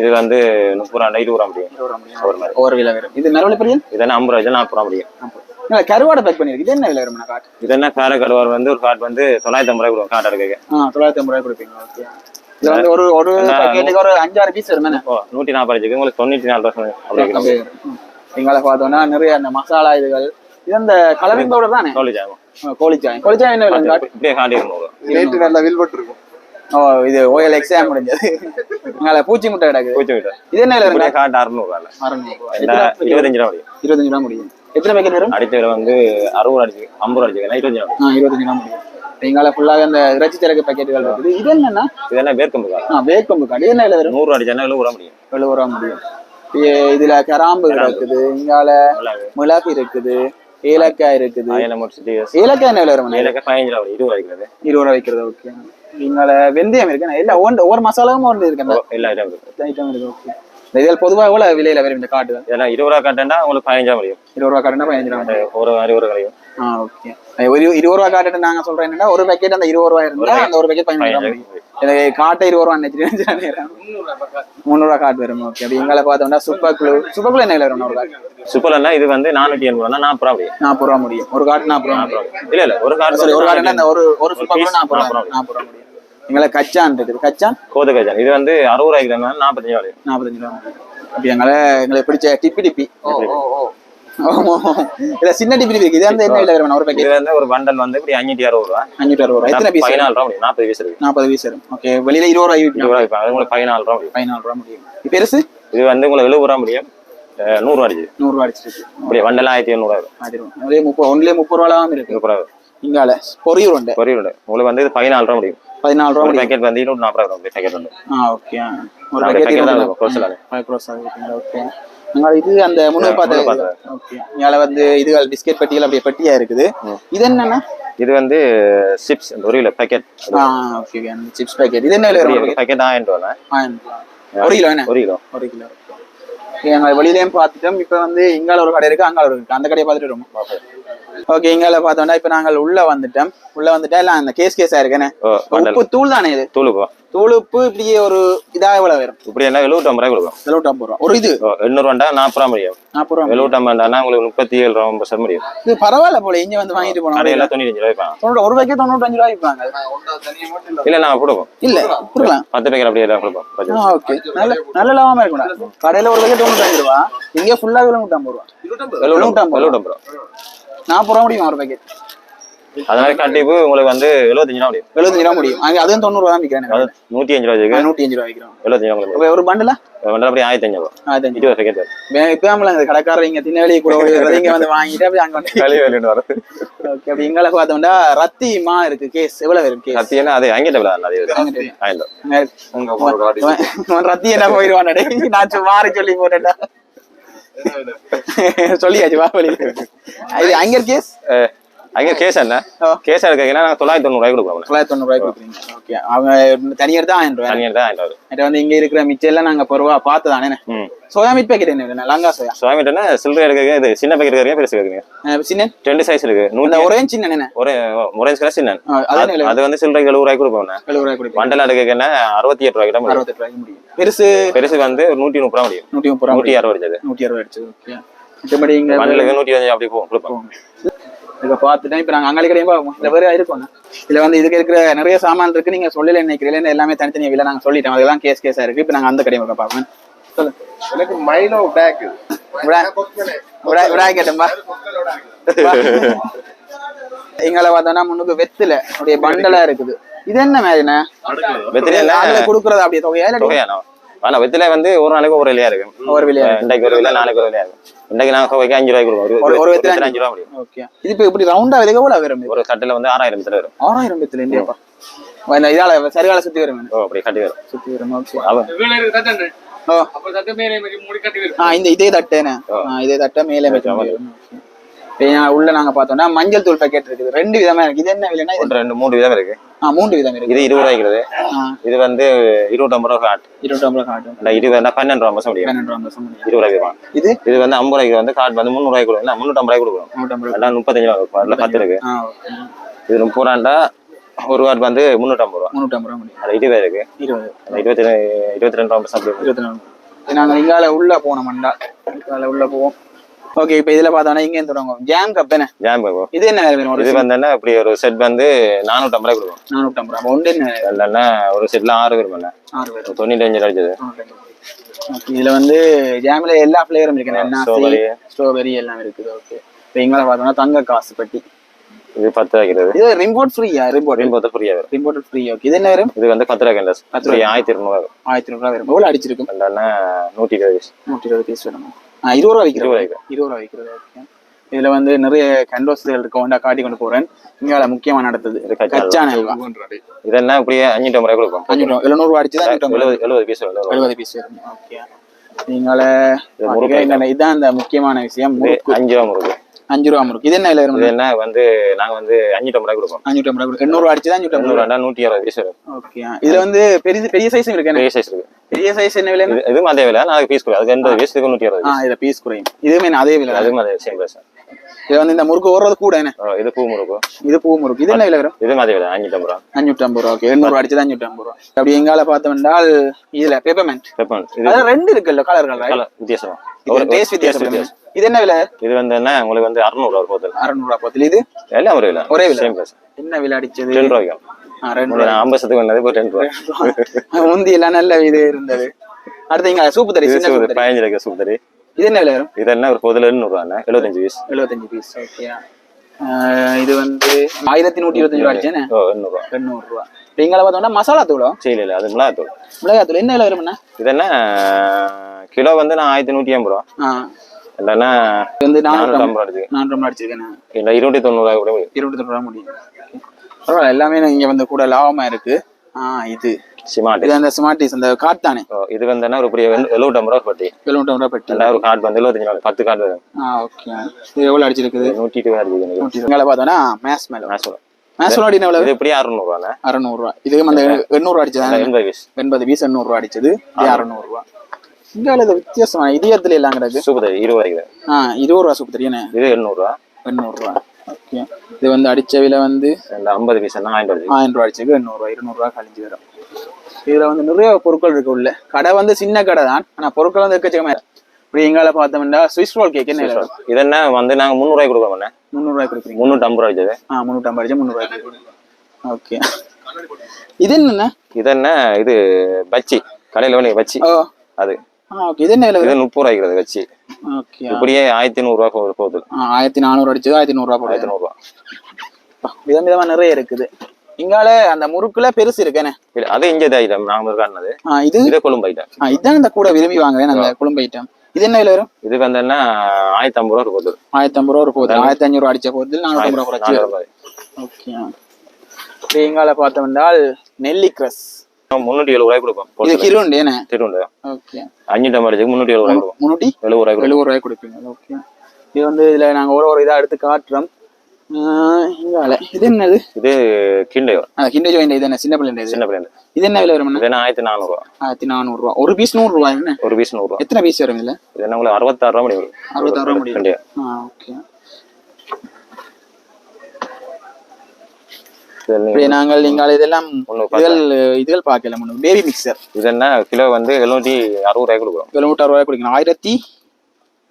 இது வந்து முப்பது ரூபாண்டா இருபது ரூபா முடியும். இருபது ரூபா ஒரு மாதிரி. ஒரு விலை வரும். இது நரவழி பிரியன் இதெல்லாம் ஐம்பது ரூபாய் நாற்பது ரூபா முடியும். இல்ல கருவாடை பேக் பண்ணிருக்கு. இது என்ன விலை வரும் காட்டு? இது என்ன கார கடுவார் வந்து ஒரு காட் வந்து தொள்ளாயிரத்தி ஐம்பது ரூபாய் காட்டை இருக்க ஆ தொள்ளாயிரத்தி ஐம்பது ரூபாய் கொடுப்பீங்க ஓகே இது வந்து ஒரு ஒரு பேக்கெட்டுக்கு ஒரு அஞ்சாறு பீஸ் வரும் ஓ நூற்றி நாற்பது ரூபாய்க்கு. உங்களுக்கு தொண்ணூற்றி நாலு ரூபா அப்படி பார்த்தோம்னா நிறைய அந்த மசாலா இதுகள் இது அந்த கலரிங் பவுடர் தானே? ஆ, கோழிச்சாயம் கோழிச்சாயம் என்ன விலை இப்படியே காட்டி? நேற்று நல்ல வில்பட்டு இருக்கும் ஓ இது ஓஎல் எக்ஸாம் முடிஞ்சது. எங்களை பூச்சி முட்டை கிடக்குது. பூச்சி விட்டு இது என்ன காட்டு அறுநூறுவால அறுநூறு இருபத்தஞ்சு ரூபா முடியும். இருபத்தஞ்சு ரூபா முடியும். எத்தனை பேக்கெட் வரும்? அடித்த விலை வந்து அறுபது அடிச்சு ஐம்பது அடிச்சு இருபத்தஞ்சு ரூபா ஆ இருபத்தஞ்சு ரூபா முடியும். எங்களை ஃபுல்லாக அந்த இறைச்சி திறக்கு பேக்கெட்டுகள் இருக்குது. இது என்னன்னா? இது என்ன வேர்க்கம்பு கால் ஆ வேக்கம்பு காடு என்ன வரும்? நூறு அடிச்சா எழுபது ரூபா முடியும். எழுபது ரூபா முடியும். இதுல கராம்பு இருக்குது. இங்கால மிளகு. இருக்குது. ஏலக்காய் இருக்குது. ஏலக்காய் என்ன விலை ஏலக்காய் பதினஞ்சு ரூபா இருபது வைக்கிறது இருபது ரூபா வைக்கிறது ஓகே இங்கால வெந்தயம் இருக்கு. இல்ல ஒவ்வொரு மசாலாவும் ஒன்று இருக்கு. அந்த எல்லா ஐட்டம் இருக்கு. ஐட்டம் இருக்கு ஓகே இதில் பொதுவாக எவ்வளவு விலையில வரும் இந்த காட்டுகள் இதெல்லாம் இருபது ரூபா கட்டண்டா உங்களுக்கு பதினஞ்சு ரூபா முடியும் இருபது ரூபா காட்டுனா பதினஞ்சு ரூபா ஒரு அறுபது கலையும் ஆ ஓகே ஒரு இருபது ரூபா காட்டுட்டு நாங்க சொல்றேன் என்னன்னா ஒரு பேக்கெட் அந்த இருபது ரூபா இருந்தா அந்த ஒரு பேக்கெட் பதினஞ்சு ரூபா முடியும் எனக்கு காட்டை இருபது ரூபா நினைச்சிட்டு முந்நூறுவா காட்டு வரும் ஓகே அப்படி எங்களை பார்த்தோம்னா சூப்பர் குழு சூப்பர் குழு என்ன விலை வரும்? ஒரு காட்டு சூப்பர்னா இது வந்து நானூற்றி எண்பது ரூபா நாற்பது ரூபா முடியும். நாற்பது ரூபா முடியும். ஒரு காட்டு நாற்பது ரூபா இல்ல இல்ல ஒரு சரி ஒரு காட்டுனா அந்த ஒரு ஒரு சூப்பர் குழு ரூபா நாற்பது ரூபா. நாற்பது ரூபா முடியும். எங்களை கச்சான் இருக்குது. கச்சான்? கோத கஜான் இது வந்து அறுபது ரூபாய்க்கு தானே? நாற்பத்தஞ்சு ரூபா முடியும் நாற்பத்தஞ்சு ரூபா. அப்படி எங்களை எங்களுக்கு பிடிச்ச டிப்பி டிப்பி. இதுல சின்ன டிப்பி இருக்கு இது வந்து என்ன விலை ஒரு இது பேக்கெட் வந்து ஒரு பண்டல் வந்து இப்படி அஞ்சூற்றி அறுபது ரூபா. அஞ்சூற்றி அறுபது ரூபா. எத்தனை பீஸ் பதினாலு ரூபா முடியும். நாற்பது பீஸ் இருக்கு. நாற்பது பீஸ் வரும் ஓகே வெளியில இருபது ரூபாய் இருபது ரூபா விற்பாங்க அது உங்களுக்கு பதினாலு ரூபா முடியும். பதினாலு ரூபா முடியும். இது பெருசு? இது வந்து உங்களுக்கு எழுபது ரூபா முடியும். அஹ் நூறு ரூபா அடிச்சு நூறுரூவா அடிச்சிருக்கு. அப்படியே வண்டல் ஆயிரத்தி எண்ணூறு ரூபா ஆயிரம். அதே முப்பது ஒன்றுலேயே முப்பது ரூபாலாம் இருக்கு. இது ரூபா இங்கால பொரியல் உண்டு. பொரியல் உங்களுக்கு வந்து இது பதினாலு ரூபா முடியும். பதினாலு ரூபா பேக்கெட் வந்து இருநூற்றி நாற்பது ரூபா பேக்கெட் வந்து ஆ ஓகே ஒரு பேக்கெட் இருபது இருக்கும், cross ல. ஃபைவ் க்ரோஸ் ஓகே நாங்கள் இது அந்த முன்னூறு பாத்திரம். ஓகே வந்து இதுகள் பிஸ்கெட் பெட்டிகள் அப்படியே பெட்டியா இருக்குது. இது என்னன்னா? இது வந்து சிப்ஸ் ஒரு கிலோ பேக்கெட் ஆ ஓகே சிப்ஸ் பேக்கெட் இது என்ன பேக்கெட் ஆயிரம் ரூபா ஒரு கிலோ என்ன? ஒரு கிலோ. ஒரு கிலோ. எங்க வெளியிலயும் பார்த்துட்டோம். இப்போ வந்து இங்கால ஒரு கடை இருக்கு அங்கால ஒரு இருக்கு. அந்த கடையை பார்த்துட்டு ரொம்ப ஓகே இங்கால பார்த்தோம்னா இப்போ நாங்கள் உள்ள வந்துட்டோம். உள்ள வந்துட்டா எல்லாம் அந்த கேஸ் கேஸா வண்டல். உப்பு தூள் தானே இது? தூளுப்பா தூள் உப்பு இப்படியே ஒரு இதா எவ்வளவு வரும்? இப்படி என்ன எழுபத்தொம்பது ரூபாய் கொடுக்கும் எழுநூற்றம்பது ரூபா. ஒரு இது? எண்ணூறுவாண்டா நாற்பது ரூபா முடியும். நாற்பது ரூபா எழுபத்தொம்பதுனா உங்களுக்கு முப்பத்தி ஏழு ரூபா ஐம்பது முடியும். இது பரவாயில்ல போல இங்க வந்து வாங்கிட்டு போனோம் கடையெல்லாம் தொண்ணூத்தஞ்சு ரூபாய் தொண்ணூறு ஒரு பேக்கெட் தொண்ணூத்தஞ்சு ரூபாய் விற்பாங்க. இல்ல நாங்க கொடுப்போம். இல்ல கொடுக்கலாம். பத்து பேக்கெட் அப்படியே எல்லாம் கொடுப்போம். ஓகே நல்ல நல்ல லாபமா இருக்கும் கடையில ஒரு பேக்கெட் தொண்ணூத்தஞ்சு ரூபா. இங்க ஃபுல்லா எழுநூற்றம்பது ரூபா. எழுபத்தொம்பது எழுபத்தொம்பது ரூபா. நாற்பது ரூபா முடியும் ஒரு பேக்கெட் அது மாதிரி கட்டிப்பு உங்களுக்கு வந்து எழுபத்தஞ்சு ரூபா முடியும். எழுபத்தஞ்சு ரூபா முடியும். அங்க அதுவும் தொண்ணூறு ரூபா விற்கிறேன் நூற்றி அஞ்சு ரூபாய்க்கு நூற்றி அஞ்சு ரூபா விற்கிறோம் எழுபத்தஞ்சு ரூபா உங்களுக்கு ஒரு பண்டிலா வண்டல் அப்படியே ஆயிரத்தி அஞ்சு ரூபா ஆயிரத்தி இருபது பேக்கெட் இப்போ அந்த கடைக்காரர் இங்க திண்ணவெளி கூட இங்க வந்து வாங்கிட்டு அப்படி அங்க வந்து களி வேலைன்னு வரும். ஓகே அப்படி எங்களை பார்த்தோம்னா ரத்தி மா இருக்கு கேஸ் எவ்வளவு இருக்கு கேஸ் கத்தியன்னா அது அங்கிட்ட விழா அது ரத்தி என்ன போயிடுவானே நான் சும்மா மாறி சொல்லி போட்டேன்டா. <laughs> சொல்லியாச்சு வா வழி <laughs> இது அங்க கேஸ் அங்கே கேஸ் என்ன? ஓ. கேஸ் எடுக்கீங்கன்னா தொள்ளாயிரத்தி தொண்ணூறு ரூபாய் கொடுப்போம் தொள்ளாயிரத்தி தொண்ணூறு ரூபாய் கொடுக்குறீங்க ஓகே அவங்க தனியார் தான் ஆயிரம் ரூபாய் தனியாக தான் ஆயிரம் ரூபாய் வந்து இங்க இருக்கிற மிச்சம் எல்லாம் நாங்க பொருவா பார்த்து தானே? சோயா மீட் பேக்கெட் என்ன? லங்கா சோயா? சுவாமிட்டனா சில்லறை எடுக்க இது சின்ன பேக்கெட் இருக்கீங்க பெருசு இருக்குங்க சின்ன? ரெண்டு சைஸ் இருக்கு. நூற்றி ஒரே சின்ன என்ன? ஒரே ஒரே கலர் சின்ன. அது என்ன வந்து சில்லறை எழுபது ரூபாய்க்கு கொடுப்போம் எழுபது ரூபாய் மண்டல எடுக்கன்னா அறுபத்தி எட்டு முடியும். அறுபத்தெட்டு ரூபாய்க்கு முடியும். பெருசு? பெருசு வந்து நூற்றி முப்பது ரூபா முடியும். நூற்றி முப்பது ரூபா நூற்றி அறுபது அடிச்சது. நூற்றி அறுபது அடிச்சு ஓகே மற்றபடி இங்க மண்டலுக்கு நூற்றி அஞ்சு அப்படி போகும் கொடுப்போம். இதை பார்த்துட்டேன் இப்போ நாங்கள் அங்காளி கடையும் பார்ப்போம்? இந்த பேர் இருக்கும் இதுல வந்து இதுக்கு இருக்கிற நிறைய சாமான் இருக்கு. நீங்க சொல்லல நினைக்கிறீங்க எல்லாமே தனித்தனியா விலை நாங்க சொல்லிட்டோம். அதெல்லாம் கேஸ் கேஸா இருக்கு. இப்போ நாங்க அந்த கடையும் பார்க்க பார்ப்போம். சொல்லு எனக்கு மைலோ பேக் விடா விடா விடா கேட்டோம்பா எங்களை பார்த்தோம்னா முன்னுக்கு வெத்தில அப்படியே பண்டலா இருக்குது. இது என்ன மாதிரிண்ணே? அதுல கொடுக்குறது அப்படியே தொகையா? ஆனால் வெத்திலே வந்து ஒரு நாளைக்கு ஒரு விலையா இருக்கு ஒரு விலையா இன்றைக்கு ஒரு விலை நாளைக்கு ஒரு விலையா இருக்கும். இன்றைக்கு நாங்கள் துவைக்க அஞ்சு ரூபாய்க்கு கொடுப்போம் ஒரு- ஒரு வெத்திலே வெத்திலே அஞ்சு ரூபா முடியும். ஓகே. இது இப்போ இப்படி ரவுண்டா விலைக்கு எவ்வளவு வரும்? ஒரு தட்டில் வந்து ஆறாயிரம் மீட்டர் வரும். ஆறாயிரம் பத்துல இந்தியாப்பா இந்த இதால சரிகால சுத்தி வரும்? ஓ அப்படி கட்டி வரும். சுத்தி வரும்? ஓகே. ஓ. இந்த இதே தட்டேன்னு ஆ, இதே தட்டை மேலே வைக்க நான் உள்ள நாங்க பார்த்தோம்னா மஞ்சள் தூள் பாக்கெட் இருக்குது. ரெண்டு விதமா இருக்கு. இது என்ன விலைன்னா இது ரெண்டு மூணு விதம் இருக்கு. ஆ மூன்று விதம் இருக்கு. இது இருபது ரூபாய்க்கிறது. இது வந்து இருபத்தொம்பது ரூபா காட் இருபத்தொம்பது காட்டும் இல்லை இருபது பன்னெண்டு ரூபா மாசம் பன்னெண்டு ரூபா சொன்னீங்க இருபது வாங்க இது? இது வந்து ஐம்பது ரூபாய்க்கு வந்து கார்டு வந்து முந்நூறு ரூபாய்க்கு கொடுக்கும் முந்நூற்றம்பது ரூபாய்க்கு கொடுக்கும் நூற்றம்பது ரூபா எல்லாம் முப்பத்தஞ்சு ரூபா இருக்கும் அதில் பத்து இருக்கு. இது முப்பது ரூபாண்டா ஒரு கார்டு வந்து முந்நூற்றம்பது ரூபா. முந்நூற்றம்பது ரூபா முடியும் அது இருபது இருக்கு. இருபது. இருபத்தி ரெண்டு இருபத்தி ரெண்டு ரூபா மாசம் இருபத்தி நாலு இது நாங்க இங்கால உள்ள போனோம்டா இங்கால உள்ள போவோம். ஓகே இப்போ இதுல பார்த்தோம்னா இங்கே தொடங்கும் ஜாம் கப் என்ன ஜாம் இருக்கும் இது என்ன வேலை இது வந்து என்ன இப்படி ஒரு செட் வந்து நானூற்றம்பது ரூபாய் கொடுக்கும் நானூற்றம்பது ரூபா. ஒன்று என்ன? இல்லைன்னா ஒரு செட்ல ஆறு பேர் மேலே ஆறு பேர் தொண்ணூத்தஞ்சு அடிச்சது. இதுல வந்து ஜாம்ல எல்லா ஃபிளேவரும் இருக்கு. என்ன strawberry. ஸ்ட்ராபெரி எல்லாம் இருக்குது. ஓகே இப்போ இங்கால பார்த்தோம்னா தங்க காசு பட்டி. இது பத்து வைக்கிறது இது ரிம்போர்ட் ஃப்ரீயா ரிம்போர்ட் எண்பது ஃப்ரீயா வரும். ரிம்போர்ட் ஃப்ரீ ஓகே இது என்ன வரும்? இது வந்து பத்து ரூபாய் கேண்டஸ் பத்து ஃப்ரீ ஆயிரத்தி இருநூறுவா வரும். ஆயிரத்தி ரூபா வரும். எவ்வளோ அடிச்சிருக்கும்? இல்லைன்னா நூற்றி இருபது நூற்றி இருபது பீஸ் வேணும் இருபது ரூபா விற்கிறோம் இருபது ரூபா. விற்கிறது ஓகே. இதுல வந்து நிறைய கண்டோஸ்கள் இருக்கு. கொண்டா காட்டி கொண்டு போறேன். இங்கால முக்கியமா நடந்தது. இது கச்சா நெல்வா. இதெல்லாம் இப்படியே அஞ்சூற்றம்பது ரூபாய் கொடுக்கும் அஞ்சு ரூபா. எழுநூறுவா அடிச்சு தான் எழுபது பீஸ் எழுபது பீஸ் வரும். ஓகே. நீங்கள இதுதான் அந்த முக்கியமான விஷயம். அஞ்சு ரூபா முறுக்கு. அஞ்சு ரூபா முறுக்கு. இது என்ன விலை இது என்ன வந்து நாங்க வந்து அஞ்சூற்றம்பது ரூபாய் கொடுப்போம். அஞ்சூற்றம்பது ரூபா எண்ணூறு அடிச்சு தான் முந்நூறு ரெண்டா நூற்றி அறுபது பீஸ் வரும். ஓகே இதுல வந்து பெரிய பெரிய சைஸும் இருக்கு பெரிய சைஸ் இருக்கு. பெரிய சைஸ் என்ன விலை இது இதுவும் அதே விலை நாளைக்கு பீஸ் கொடுக்கும் அதுக்கு எண்பது பீஸ் நூற்றி அறுபது ஆ இதுல பீஸ் குறையும். இதுவுமே அதே விலை. அதுவும் அதே சேம் பிரைஸ் இது வந்து இந்த முறுக்கு ஓடுறது கூட என்ன? இது பூ முறுக்கு. இது பூ முறுக்கு. இது என்ன விலை வரும்? இதுவும் அதே விலை அஞ்சூற்றம்பது ரூபா. அஞ்சூற்றம்பது ரூபா. ஓகே எண்ணூறு அடிச்சது அஞ்சூற்றம்பது ரூபா. அப்படி எங்கால பார்த்தோம்னால் இதுல இது அதான் ரெண்டு இருக்குல்ல கலர் வித்தியாசம். இது டேஸ்ட் வித்தியாசம் இது என்ன விலை? இது வந்து என்ன? உங்களுக்கு வந்து அறுநூறுவா ஒரு போத்தல் அறுநூறுவா பத்தில் இது? எல்லாம் ஒரு விலை. ஒரே விலை. என்ன விலை அடிச்சது? டென் ரூபாய்க்கு. ரெண்டு நான் ஐம்பது சத்துக்கு வந்தது இப்போ டென் ரூபா முந்தி எல்லாம் நல்ல இது இருந்தது. அடுத்து இங்க சூப்பு தறி சின்ன சூப்பு தறி பதினஞ்சு ரூபாய்க்கு இது என்ன விலை வரும்? இது என்ன ஒரு பொதுல எண்ணூறுவாண்ணே. எழுபத்தஞ்சு பீஸ் எழுபத்தஞ்சு பீஸ் ஓகே இது வந்து ஆயிரத்தி நூற்றி இருபத்தஞ்சு ரூபா அடிச்சேன்னு ஓ எண்ணூறுவா. இப்போ இங்கே பார்த்தோம்னா மசாலா தூளோ? சரி இல்லை அது மிளகாத்தூள். மிளகாத்தூள். என்ன விலை வரும்ண்ணா? இது என்ன கிலோ வந்து நான் ஆயிரத்தி நூற்றி ஐம்பது ரூபா. இல்லைன்னா வந்து நானூற்றி ஐம்பது ரூபா நானூறு ரூபா அடிச்சிருக்கேன் இல்லை இருநூற்றி தொண்ணூறுவா கூட முடியும். ரூபா முடியும். பரவாயில்ல எல்லாமே இங்க வந்து கூட லாபமா இருக்கு. ஆ இது. சிமாட்டி அந்த ஸ்மார்டிஸ் அந்த கார்ட் தானே? இது வந்து ஒரு பெரிய எழுபத்தம்பது ரூபா பட்டி. எழுநூற்றி ரூபா பெட்டி. ஒரு கார்டு வந்து எழுபத்தஞ்சு ரூபா பத்து கார்டு வரும். ஓகே. இது எவ்வளோ அடிச்சிருக்குது? நூற்றி இருபது நூற்றி இங்கே பார்த்தோன்னா மேஸ் மேல. மேஸ் என்ன எவ்வளவு? இது எப்படி அறநூறுவா. இது அந்த எண்ணூறு அடிச்சது? எண்பது பீஸ். எண்பது பீஸ் எண்ணூறுவா அடிச்சது. அறநூறுவா. இங்க இது வித்தியாசமான இதயத்துல எல்லாம் கிடக்கு. சூப்பு தரி இருபது ஆ இருபது ரூபா சூப்பு தெரியும் இது எண்ணூறுவா. எண்ணூறுரூவா ஓகே. இது வந்து அடிச்ச விலை வந்து ஐம்பது பீஸ் ஆயிரம் ரூபாய் ஆயிரம் ரூபா அடிச்சது எண்ணூறுரூவா இருநூறுவா கழிஞ்சு வரும். இதுல வந்து நிறைய பொருட்கள் இருக்கு உள்ள. கடை வந்து சின்ன கடை தான். ஆனா பொருட்கள் வந்து எக்கச்சக்கமா இருக்கு. இப்படி எங்கால பார்த்தோம்னா ஸ்விஸ் ரோல் கேக் என்ன? இது என்ன? வந்து நாங்க முந்நூறுவாய்க்கு கொடுக்கோம்ண்ணே முந்நூறுரூவாய்க்கு கொடுக்குறீங்க. முந்நூற்றி ஐம்பது ரூபாய் இது. ஆ முந்நூற்றம்பது அடிச்சா முந்நூறுரூவாய்க்கு ஓகே. இது என்னண்ணா? இது என்ன? இது பச்சி கடையில் வேணும் பச்சி அது. இது என்ன விலை முப்பது ரூபாய்க்கு வச்சு இப்படியே ஆயிரத்தி நூறுரூவா போகுது போகுது. ஆயிரத்தி நானூறு அடிச்சது ஆயிரத்தி நூறுரூவா போடுது ஆயிரத்தி நூறுரூவா விதம் விதமா நிறைய இருக்குது. இங்கால அந்த முறுக்குல பெருசு இருக்கேனே? அது இங்கே ஐட்டம் காட்டினது. ஆ இது? இது கொழும்பு ஐட்டம் ஆ இதுதான் இந்த கூட விரும்பி வாங்குறேன் அந்த குழம்பு ஐட்டம் இது என்ன விலை வரும்? இது வந்து என்ன ஆயிரத்தி ஐம்பது ரூபா போகுது ஆயிரத்தி ஐம்பது ரூபா ஒரு போகுது ஆயிரத்தி அஞ்சூறு ரூபா அடிச்ச போகுது நானூத்தி ரூபா குறைச்சி ஓகே இப்படி எங்கால பார்த்தோம்னால் நெல்லி கிரஸ். முந்நூற்றி எழுபது ரூபாய் கொடுப்போம். இது கிருண்டு என்ன? திருவண்டு ஓகே. அஞ்சூற்றி ஐம்பது முந்நூற்றி எழுபது ரூபாய் முன்னூத்தி எழுபது ரூபாய் எழுபது ரூபாய் கொடுப்பீங்க. ஓகே. இது வந்து இதுல நாங்க ஒரு ஒரு இதா எடுத்து காட்டுறோம். இங்கால இது என்னது இது கிண்டையோ அந்த கிண்டே ஜோயின் இது என்ன சின்ன பிள்ளை சின்ன பிள்ளைங்க இது என்ன விலை வரும் இது ஆயிரத்தி நானூறுரூவா ஆயிரத்தி நானூறு ரூபா ஒரு பீஸ் நூறு ரூபாய் என்ன ஒரு பீஸ் நூறுரூவா எத்தனை பீஸ் வரும் இதுல இது என்ன உங்களுக்கு அறுபத்தாறு ரூபா முடியும் அறுபத்தாறு ரூபா முடியும் கிண்டையோ ஓகே நாங்கள் நீங்கள் இதெல்லாம் இதுகள் இதுகள் பார்க்கல பேபி மிக்சர் இது என்ன கிலோ வந்து எழுநூற்றி அறுபது ரூபாய் கொடுக்குறோம் எழுநூற்று ரூபாய் குடிக்கணும் ஆயிரத்தி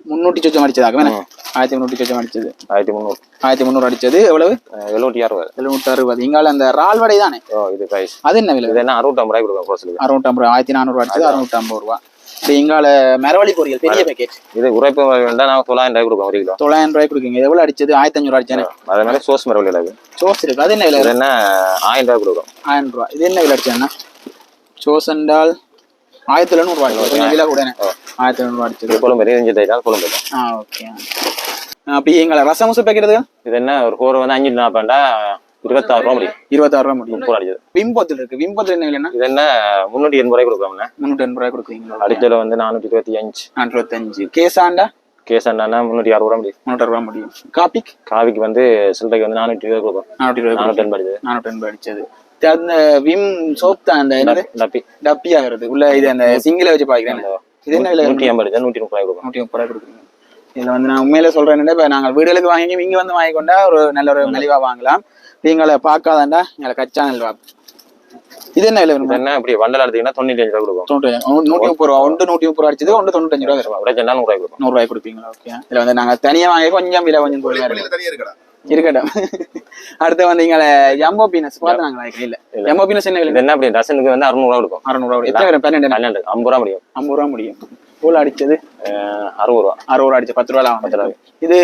முன்னூற்றி சொச்சம் அடிச்சதாக ஆயிரத்தி முன்னூற்றி சொச்சம் அடிச்சது ஆயிரத்தி முந்நூறு ஆயிரத்தி முந்நூறு அடிச்சது எவ்வளவு? எழுநூற்றி அறுபது. எழுநூற்றி அறுபது. இங்கால அந்த ரால் வடை தானே இது பிரைஸ் அது என்ன விலை? இது என்ன அறுபத்தம்பது ரூபாய் கோர்ஸுக்கு அறுநூற்றம்பது ரூபா ஆயிரத்தி நானூறு அடிச்சது அறுநூற்றம்பது ரூபா. இப்படி இங்கால மரவள்ளி பொரியல் பெரிய பேக்கெட் இது உரைப்பு வேண்டாம் நான் தொள்ளாயிரம் ரூபாய் கொடுப்போம் ஒரு கிலோ. தொள்ளாயிரம் ரூபாய் கொடுக்குங்க இது எவ்வளவு அடிச்சது ஆயிரத்தி அஞ்சூறு அடிச்சேன் அதே மாதிரி சோஸ் மரவள்ளி இருக்கு. சோஸ் இருக்கு. அது என்ன விலை? இது என்ன ஆயிரம் ரூபாய் கொடுக்கும் ஆயிரம் ரூபா இது என்ன விலை அடிச்சேன்னா சோஸ் என்றால் ஆயிரத்தி அடிச்சது கொஞ்சம் விலை கூட ஆயிரத்தி எழுநூறுவா அடிச்சது இது கொழும்பு இஞ்சி தைதான் கொழும்பு. ஆ ஓகே. அப்படி எங்களை ரசம் முசு பேக்கிறது இது என்ன ஒரு கோர் வந்து அஞ்சு நாற்பண்டா இருபத்தாறு ரூபா முடியும். இருபத்தாறு ரூபா முடியும். முப்பது அடிச்சது விம்போத்தில் இருக்கு. விம்போத்தில் என்ன விலைன்னா இது என்ன முன்னூற்றி எண்பது ரூபாய் கொடுக்குறோம்ண்ணே முந்நூற்றி எண்பது ரூபாய் கொடுக்குறீங்களா அடிச்சதுல வந்து நானூற்றி இருபத்தி அஞ்சு. நானூற்றஞ்சு கேசாண்டா? கேஸ் என்னன்னா முந்நூற்றி அறுபது ரூபா முடியும். ரூபா முடியும். காப்பிக் காவிக்கு வந்து சில்லறைக்கு வந்து நானூற்றி இருபது கொடுக்கும் நானூற்றி இருபது நானூற்றி எண்பது அடிச்சது நானூற்றி எண்பது அடிச்சது அந்த விம் சோப் தான் அந்த என்னது? டப்பி. டப்பியா வருது. உள்ள இது அந்த சிங்கில வச்சு பாக்கிறேன் இது என்ன விலை நூற்றி ஐம்பது அடிச்சா நூற்றி முப்பது ரூபாய் கொடுக்கும் நூற்றி முப்பது ரூபாய் கொடுக்குறீங்க. இதுல வந்து நான் உண்மையில சொல்றேன் இப்போ நாங்கள் வீடுகளுக்கு வாங்கி இங்க வந்து வாங்கி கொண்டா ஒரு நல்ல ஒரு மலிவா வாங்கலாம். நீங்களை பார்க்காதாண்டா எங்களை கச்சானல் வா. இது என்ன விலை என்ன இப்படி வண்டல் எடுத்தீங்கன்னா தொண்ணூற்றி அஞ்சு ரூபா கொடுக்கும். தொண்ணூற்றி நூற்றி முப்பது ரூபா ஒன்று நூற்றி முப்பது ரூபா அடிச்சது ஒன்று தொண்ணூத்தஞ்சு ரூபா வரும். உடைச்சா நூறு ரூபாய் கொடுக்கும். நூறு ரூபாய் கொடுப்பீங்களா? ஓகே இதுல வந்து நாங்க தனியா வாங்கி கொஞ்சம் விலை கொஞ்சம் இருக்கட்டும். அடுத்து வந்து இங்க ஜம்போ பீனஸ் பார்த்தாங்களா கையில? ஜம்போ பீனஸ் என்ன என்ன அப்படி டசனுக்கு வந்து அறுநூறு ரூபா கொடுக்கும். அறுநூறு ரூபா எத்தனை வரும் பன்னெண்டு? பன்னெண்டு. ஐம்பது ரூபா முடியும். ஐம்பது ரூபா முடியும். பூல் அடிச்சது அறுபது ரூபா. அறுபது ரூபா அடிச்சு பத்து ரூபா பத்து ரூபா. இது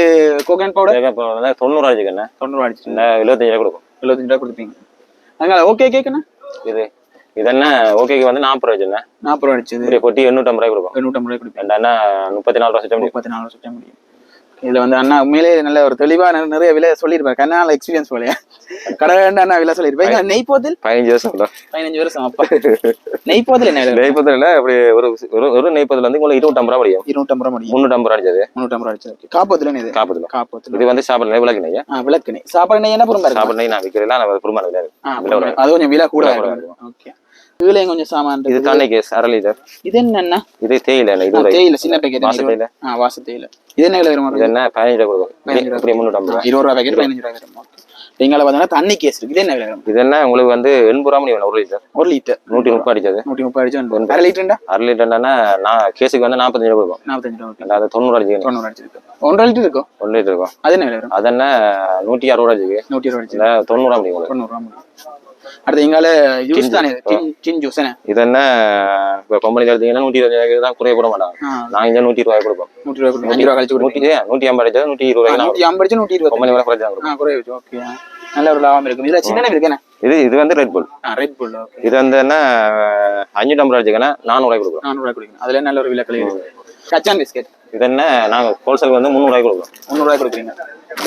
கோகன் பவுடர் தொண்ணூறு ரூபா அடிச்சுக்க என்ன தொண்ணூறு ரூபா அடிச்சு எழுபத்தஞ்சு ரூபா கொடுக்கும் எழுபத்தஞ்சு ரூபா கொடுப்பீங்க. அங்க ஓகே கேக்குண்ணா இது இது என்ன ஓகேக்கு வந்து நாற்பது ரூபா வச்சுருந்தேன் நாற்பது ரூபா அடிச்சது. கொட்டி எண்ணூற்றம்பது ரூபாய் கொடுக்கும் எண்ணூற்றம்பது ரூபாய் ரெண்டா முப்பத்தி நாலு ரூபா சுத்த முடியும். முப்பத்தி நாலு சுற்ற முடியும். இதுல வந்து அண்ணா உண்மையிலே நல்ல ஒரு தெளிவா நிறைய விலை சொல்லியிருப்பாரு. கண்ணால எக்ஸ்பீரியன்ஸ் போலயா. கடை அண்ணா விலை சொல்லியிருப்பேன் நெய் போதில் பதினஞ்சு வருஷம் தான் பதினஞ்சு வருஷம். அப்பா. நெய் போதில் என்ன விலை? நெய்ப்பதில் இல்லை இப்படி ஒரு ஒரு ஒரு நெய்ப்பதில் வந்து உங்களுக்கு இருபத்தம்பது ரூபா முடியும் இருநூற்றம்பது ரூபா முடியும் முந்நூற்றம்பது ரூபா அடிச்சது முந்நூற்றம்பது ரூபா அடிச்சது காப்பத்துல இது? காப்பத்தில். காப்பத்துல. இது வந்து சாப்பிடல விளக்கு நெய்யா? ஆ விளக்கு நெய். சாப்பாடு நெய் என்ன புறம் பாருங்க சாப்பிட நெய் நான் விற்கிறேன் நான் விலை ஒரு- அது கொஞ்சம் விலை கூட ஓகே. இதுலயும் கொஞ்சம் சாமான் இது. தானே கேஸ் அரை லிட்டர் இது என்னன்னா? இது தேயிலை இது தேயிலை சின்ன பேக்கெட் வாச தேயிலை. ஆ வாச தேயிலை. இது என்ன விலை வரும்? இது என்ன? பதினஞ்சு ரூபா கொடுக்கும். ரூபா. முந்நூற்றம்பது ரூபா. இருபது ரூபா பேக்கெட் பதினஞ்சு ரூபா வரும் நீங்கள பார்த்தீங்கன்னா தண்ணி கேஸ் இருக்கு. இது என்ன விலை வரும்? இது என்ன? உங்களுக்கு வந்து எண்பது ரூபா முடியும் ஒரு லிட்டர். ஒரு லிட்டர். நூற்றி முப்பது அடிச்சது. நூற்றி முப்பது அடிச்சு அரை லிட்டர்ண்டா? அரை லிட்டர்னா நான் கேஸுக்கு வந்து நாற்பத்தஞ்சு ரூபா கொடுக்கும். நாற்பத்தஞ்சு ரூபா ரெண்டாவது தொண்ணூறு அடிச்சுக்கணும் தொண்ணூறு அடிச்சிருக்கு ஒன்றரை லிட்டர் இருக்கும் ஒன்று லிட்டர் இருக்கும். அது என்ன விலை வரும்? அது என்ன? நூற்றி அறுபது ரூபா அடிச்சுக்கு நூற்றி அடிச்சு இல்லை தொண்ணூறு முடியும் உங்களுக்கு. தொண்ணூறு ரூபா முடியும். அடுத்து எங்கால ஜூஸ் தானே டின் ஜூஸ் இது என்ன இப்போ கம்பெனியில் எடுத்தீங்கன்னா நூற்றி இருபது தான் குறைய போட மாட்டாங்க. நான் இங்கே நூற்றி இருபது கொடுப்போம் நூற்றி ரூபா கொடுங்க அஞ்சு ரூபா கழிச்சு நூற்றி நூற்றி ஐம்பது அடிச்சது நூற்றி இருபது நான் நூற்றி ஐம்பது அடிச்சு நூற்றி இருபது. கம்பெனி வேலை குறைச்சி தான் கொடுப்போம் ஆ குறைய வச்சு ஓகே நல்ல ஒரு லாபம் இருக்கும் இதுல சின்ன இருக்கு இது இது வந்து ரெட் புல் ரெட் புல் இது வந்து என்ன அஞ்சு டம்பர் அடிச்சுக்கன்னா நானூறுவாய் கொடுக்குறோம். நானூறு ரூபாய் கொடுக்குறீங்க. அதுல நல்ல ஒரு விலை இருக்கு கச்சான் பிஸ்கெட். இது என்ன நாங்கள் ஹோல்சேல் வந்து முந்நூறுவாய் கொடுக்குறோம். முந்நூறு ரூபாய் கொடுக்குறீங்க.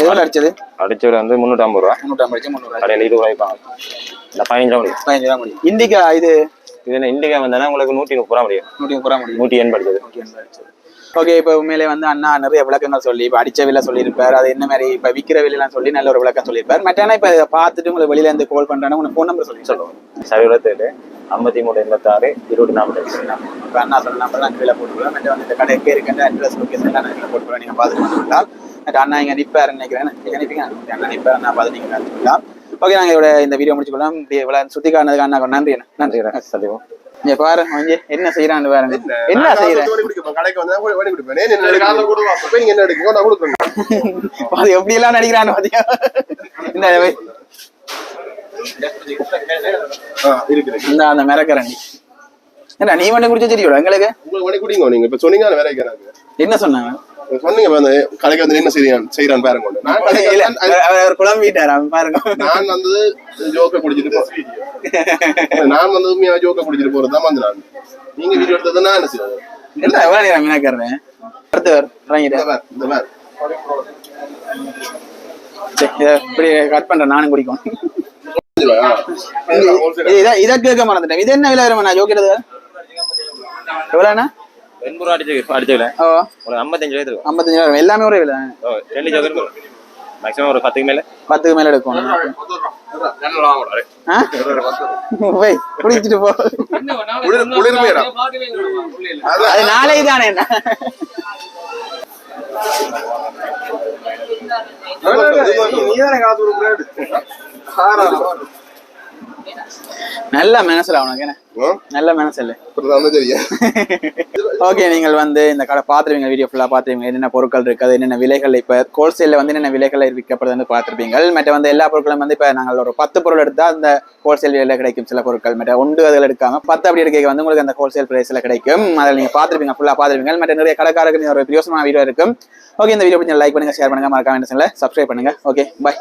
எவ்வளோ அடிச்சது? அடிச்சது வந்து முந்நூற்றி ஐம்பது ரூபா. முந்நூற்றி ஐம்பது அடிச்சு முந்நூறு ரூபாய் கடையில் இருபது வாங்க இந்த பதினஞ்சு ரூபா முடியும் பதினஞ்சு ரூபா முடியும் இண்டிகா இது? இது என்ன இண்டிகா வந்தேன்னா உங்களுக்கு நூற்றி முப்பது ரூபா முடியும். நூற்றி முப்பது ரூபா முடியும். நூற்றி எண்பது நூற்றி எண்பது ஓகே இப்போ உண்மையிலே வந்து அண்ணா நிறைய விளக்கங்கள் சொல்லி இப்போ அடிச்ச விலை சொல்லியிருப்பார் அது என்ன மாதிரி இப்போ விற்கிற விலைலாம் சொல்லி நல்ல ஒரு விளக்கம் சொல்லியிருப்பார். மற்ற இப்போ இதை பார்த்துட்டு உங்களுக்கு வெளியில இருந்து கால் பண்ணுறாங்க உனக்கு ஃபோன் நம்பர் சொல்லி சொல்லுவோம் சைவரத்தேழு ஐம்பத்தி மூணு எண்பத்தாறு இருபத்தி நாற்பது இப்போ அண்ணா சொன்ன நம்பர் நான் கீழே போட்டுருவேன் மற்ற வந்து இந்த கடை எங்கே இருக்குன்ற அட்ரஸ் லொக்கேஷன் நான் கீழே போட்டுருவேன் நீங்கள் பார்த்துட்டு வந்துக்கலாம் மற்ற அண்ணா இங்கே நிற்பார் நினைக்கிறேன். நிற்பீங்க அண்ணா நிற்பார் நான் பார்த்து நீங்கள் பார்த்துக்கலாம் ஓகே நாங்கள் இதோட இந்த வீடியோ முடிச்சுக்கலாம் இப்படி இவ்வளோ சுற்றி காரணதுக்கு அண்ணா. நன்றி நன்றி. சத்தியம் இங்க பாரு வந்து என்ன செய்யறான்னு பாருங்க. என்ன செய்யற கடைக்கு வந்தா கூட வடி கொடுப்பேன். ஏன் என்ன எடுக்கிறீங்க? அப்ப நீங்க என்ன எடுக்கீங்க நான் கொடுப்பேன் அது எப்படி எல்லாம் நடிக்கிறான்னு பாத்தியா? இந்த. இந்த அந்த மிரக்கரண்டி. என்ன நீ மட்டும் குடிச்ச தெரியும் எங்களுக்கு? நீங்க. இப்ப சொன்னீங்க என்ன சொன்னாங்க? சொன்னீங்க வந்து கடைக்கு வந்து என்ன செய்யறான் செய்யறான் பாருங்க அவர் குழம்பிட்டார் பாருங்க. நான் வந்து ஜோக்க குடிச்சிட்டு போறேன். நான் வந்து உண்மையா ஜோக்க குடிச்சிட்டு போறது தான் வந்து நான். நீங்க வீடியோ எடுத்தது நான் என்ன செய்வேன் என்ன எவ்வளவு நேரம் மினக்கறேன் அடுத்தவர் இறங்கிட்டேன் இந்த மாதிரி, இப்படி கட் பண்றேன் நானும் குடிக்கும். <laughs> இது கேட்க மறந்துட்டேன். இது என்ன விலை நான் ஜோக்கிறது எவ்வளோண்ணா ரூபா அடிச்சு அடிச்சுக்கல ஓ ஒரு ஐம்பத்தஞ்சு ரூபாய் இருக்கும். ஐம்பத்தஞ்சு ரூபா எல்லாமே ஒரே விலை தானே? ஓ, ரெண்டு ஜோக்கர் மேக்ஸிமம் ஒரு பத்துக்கு மேலே? பத்துக்கு மேல எடுக்கும்? போய் குடிச்சிட்டு போ. அது நாளை தானே நல்ல மனசுல உனக்கு என்ன? நல்ல மனசு இல்லை. தெரியும் ஓகே நீங்கள் வந்து இந்த கடை பார்த்துருவீங்க வீடியோ ஃபுல்லாக பார்த்துருவீங்க என்னென்ன பொருட்கள் இருக்குது என்னென்ன விலைகள் இப்போ ஹோல்சேலில் வந்து என்னென்ன விலைகள் விற்கப்படுது வந்து பார்த்துருப்பீங்க மற்ற வந்து எல்லா பொருட்களும் வந்து இப்போ நாங்கள் ஒரு பத்து பொருள் எடுத்தால் அந்த ஹோல்சேல் விலையில் கிடைக்கும் சில பொருட்கள். மற்ற ஒன்று அதில் எடுக்காம பத்து அப்படி எடுக்க வந்து உங்களுக்கு அந்த ஹோல்சேல் ப்ரைஸில் கிடைக்கும். அதில் நீங்கள் பார்த்துருப்பீங்க ஃபுல்லாக பார்த்துருப்பீங்க. மற்ற நிறைய கடைக்காரருக்கு ஒரு பிரியோசமான வீடியோ இருக்கும். ஓகே இந்த வீடியோ கொஞ்சம் லைக் பண்ணுங்க ஷேர் பண்ணுங்க. மறக்காம சப்ஸ்கிரைப் பண்ணுங்க. Okay bye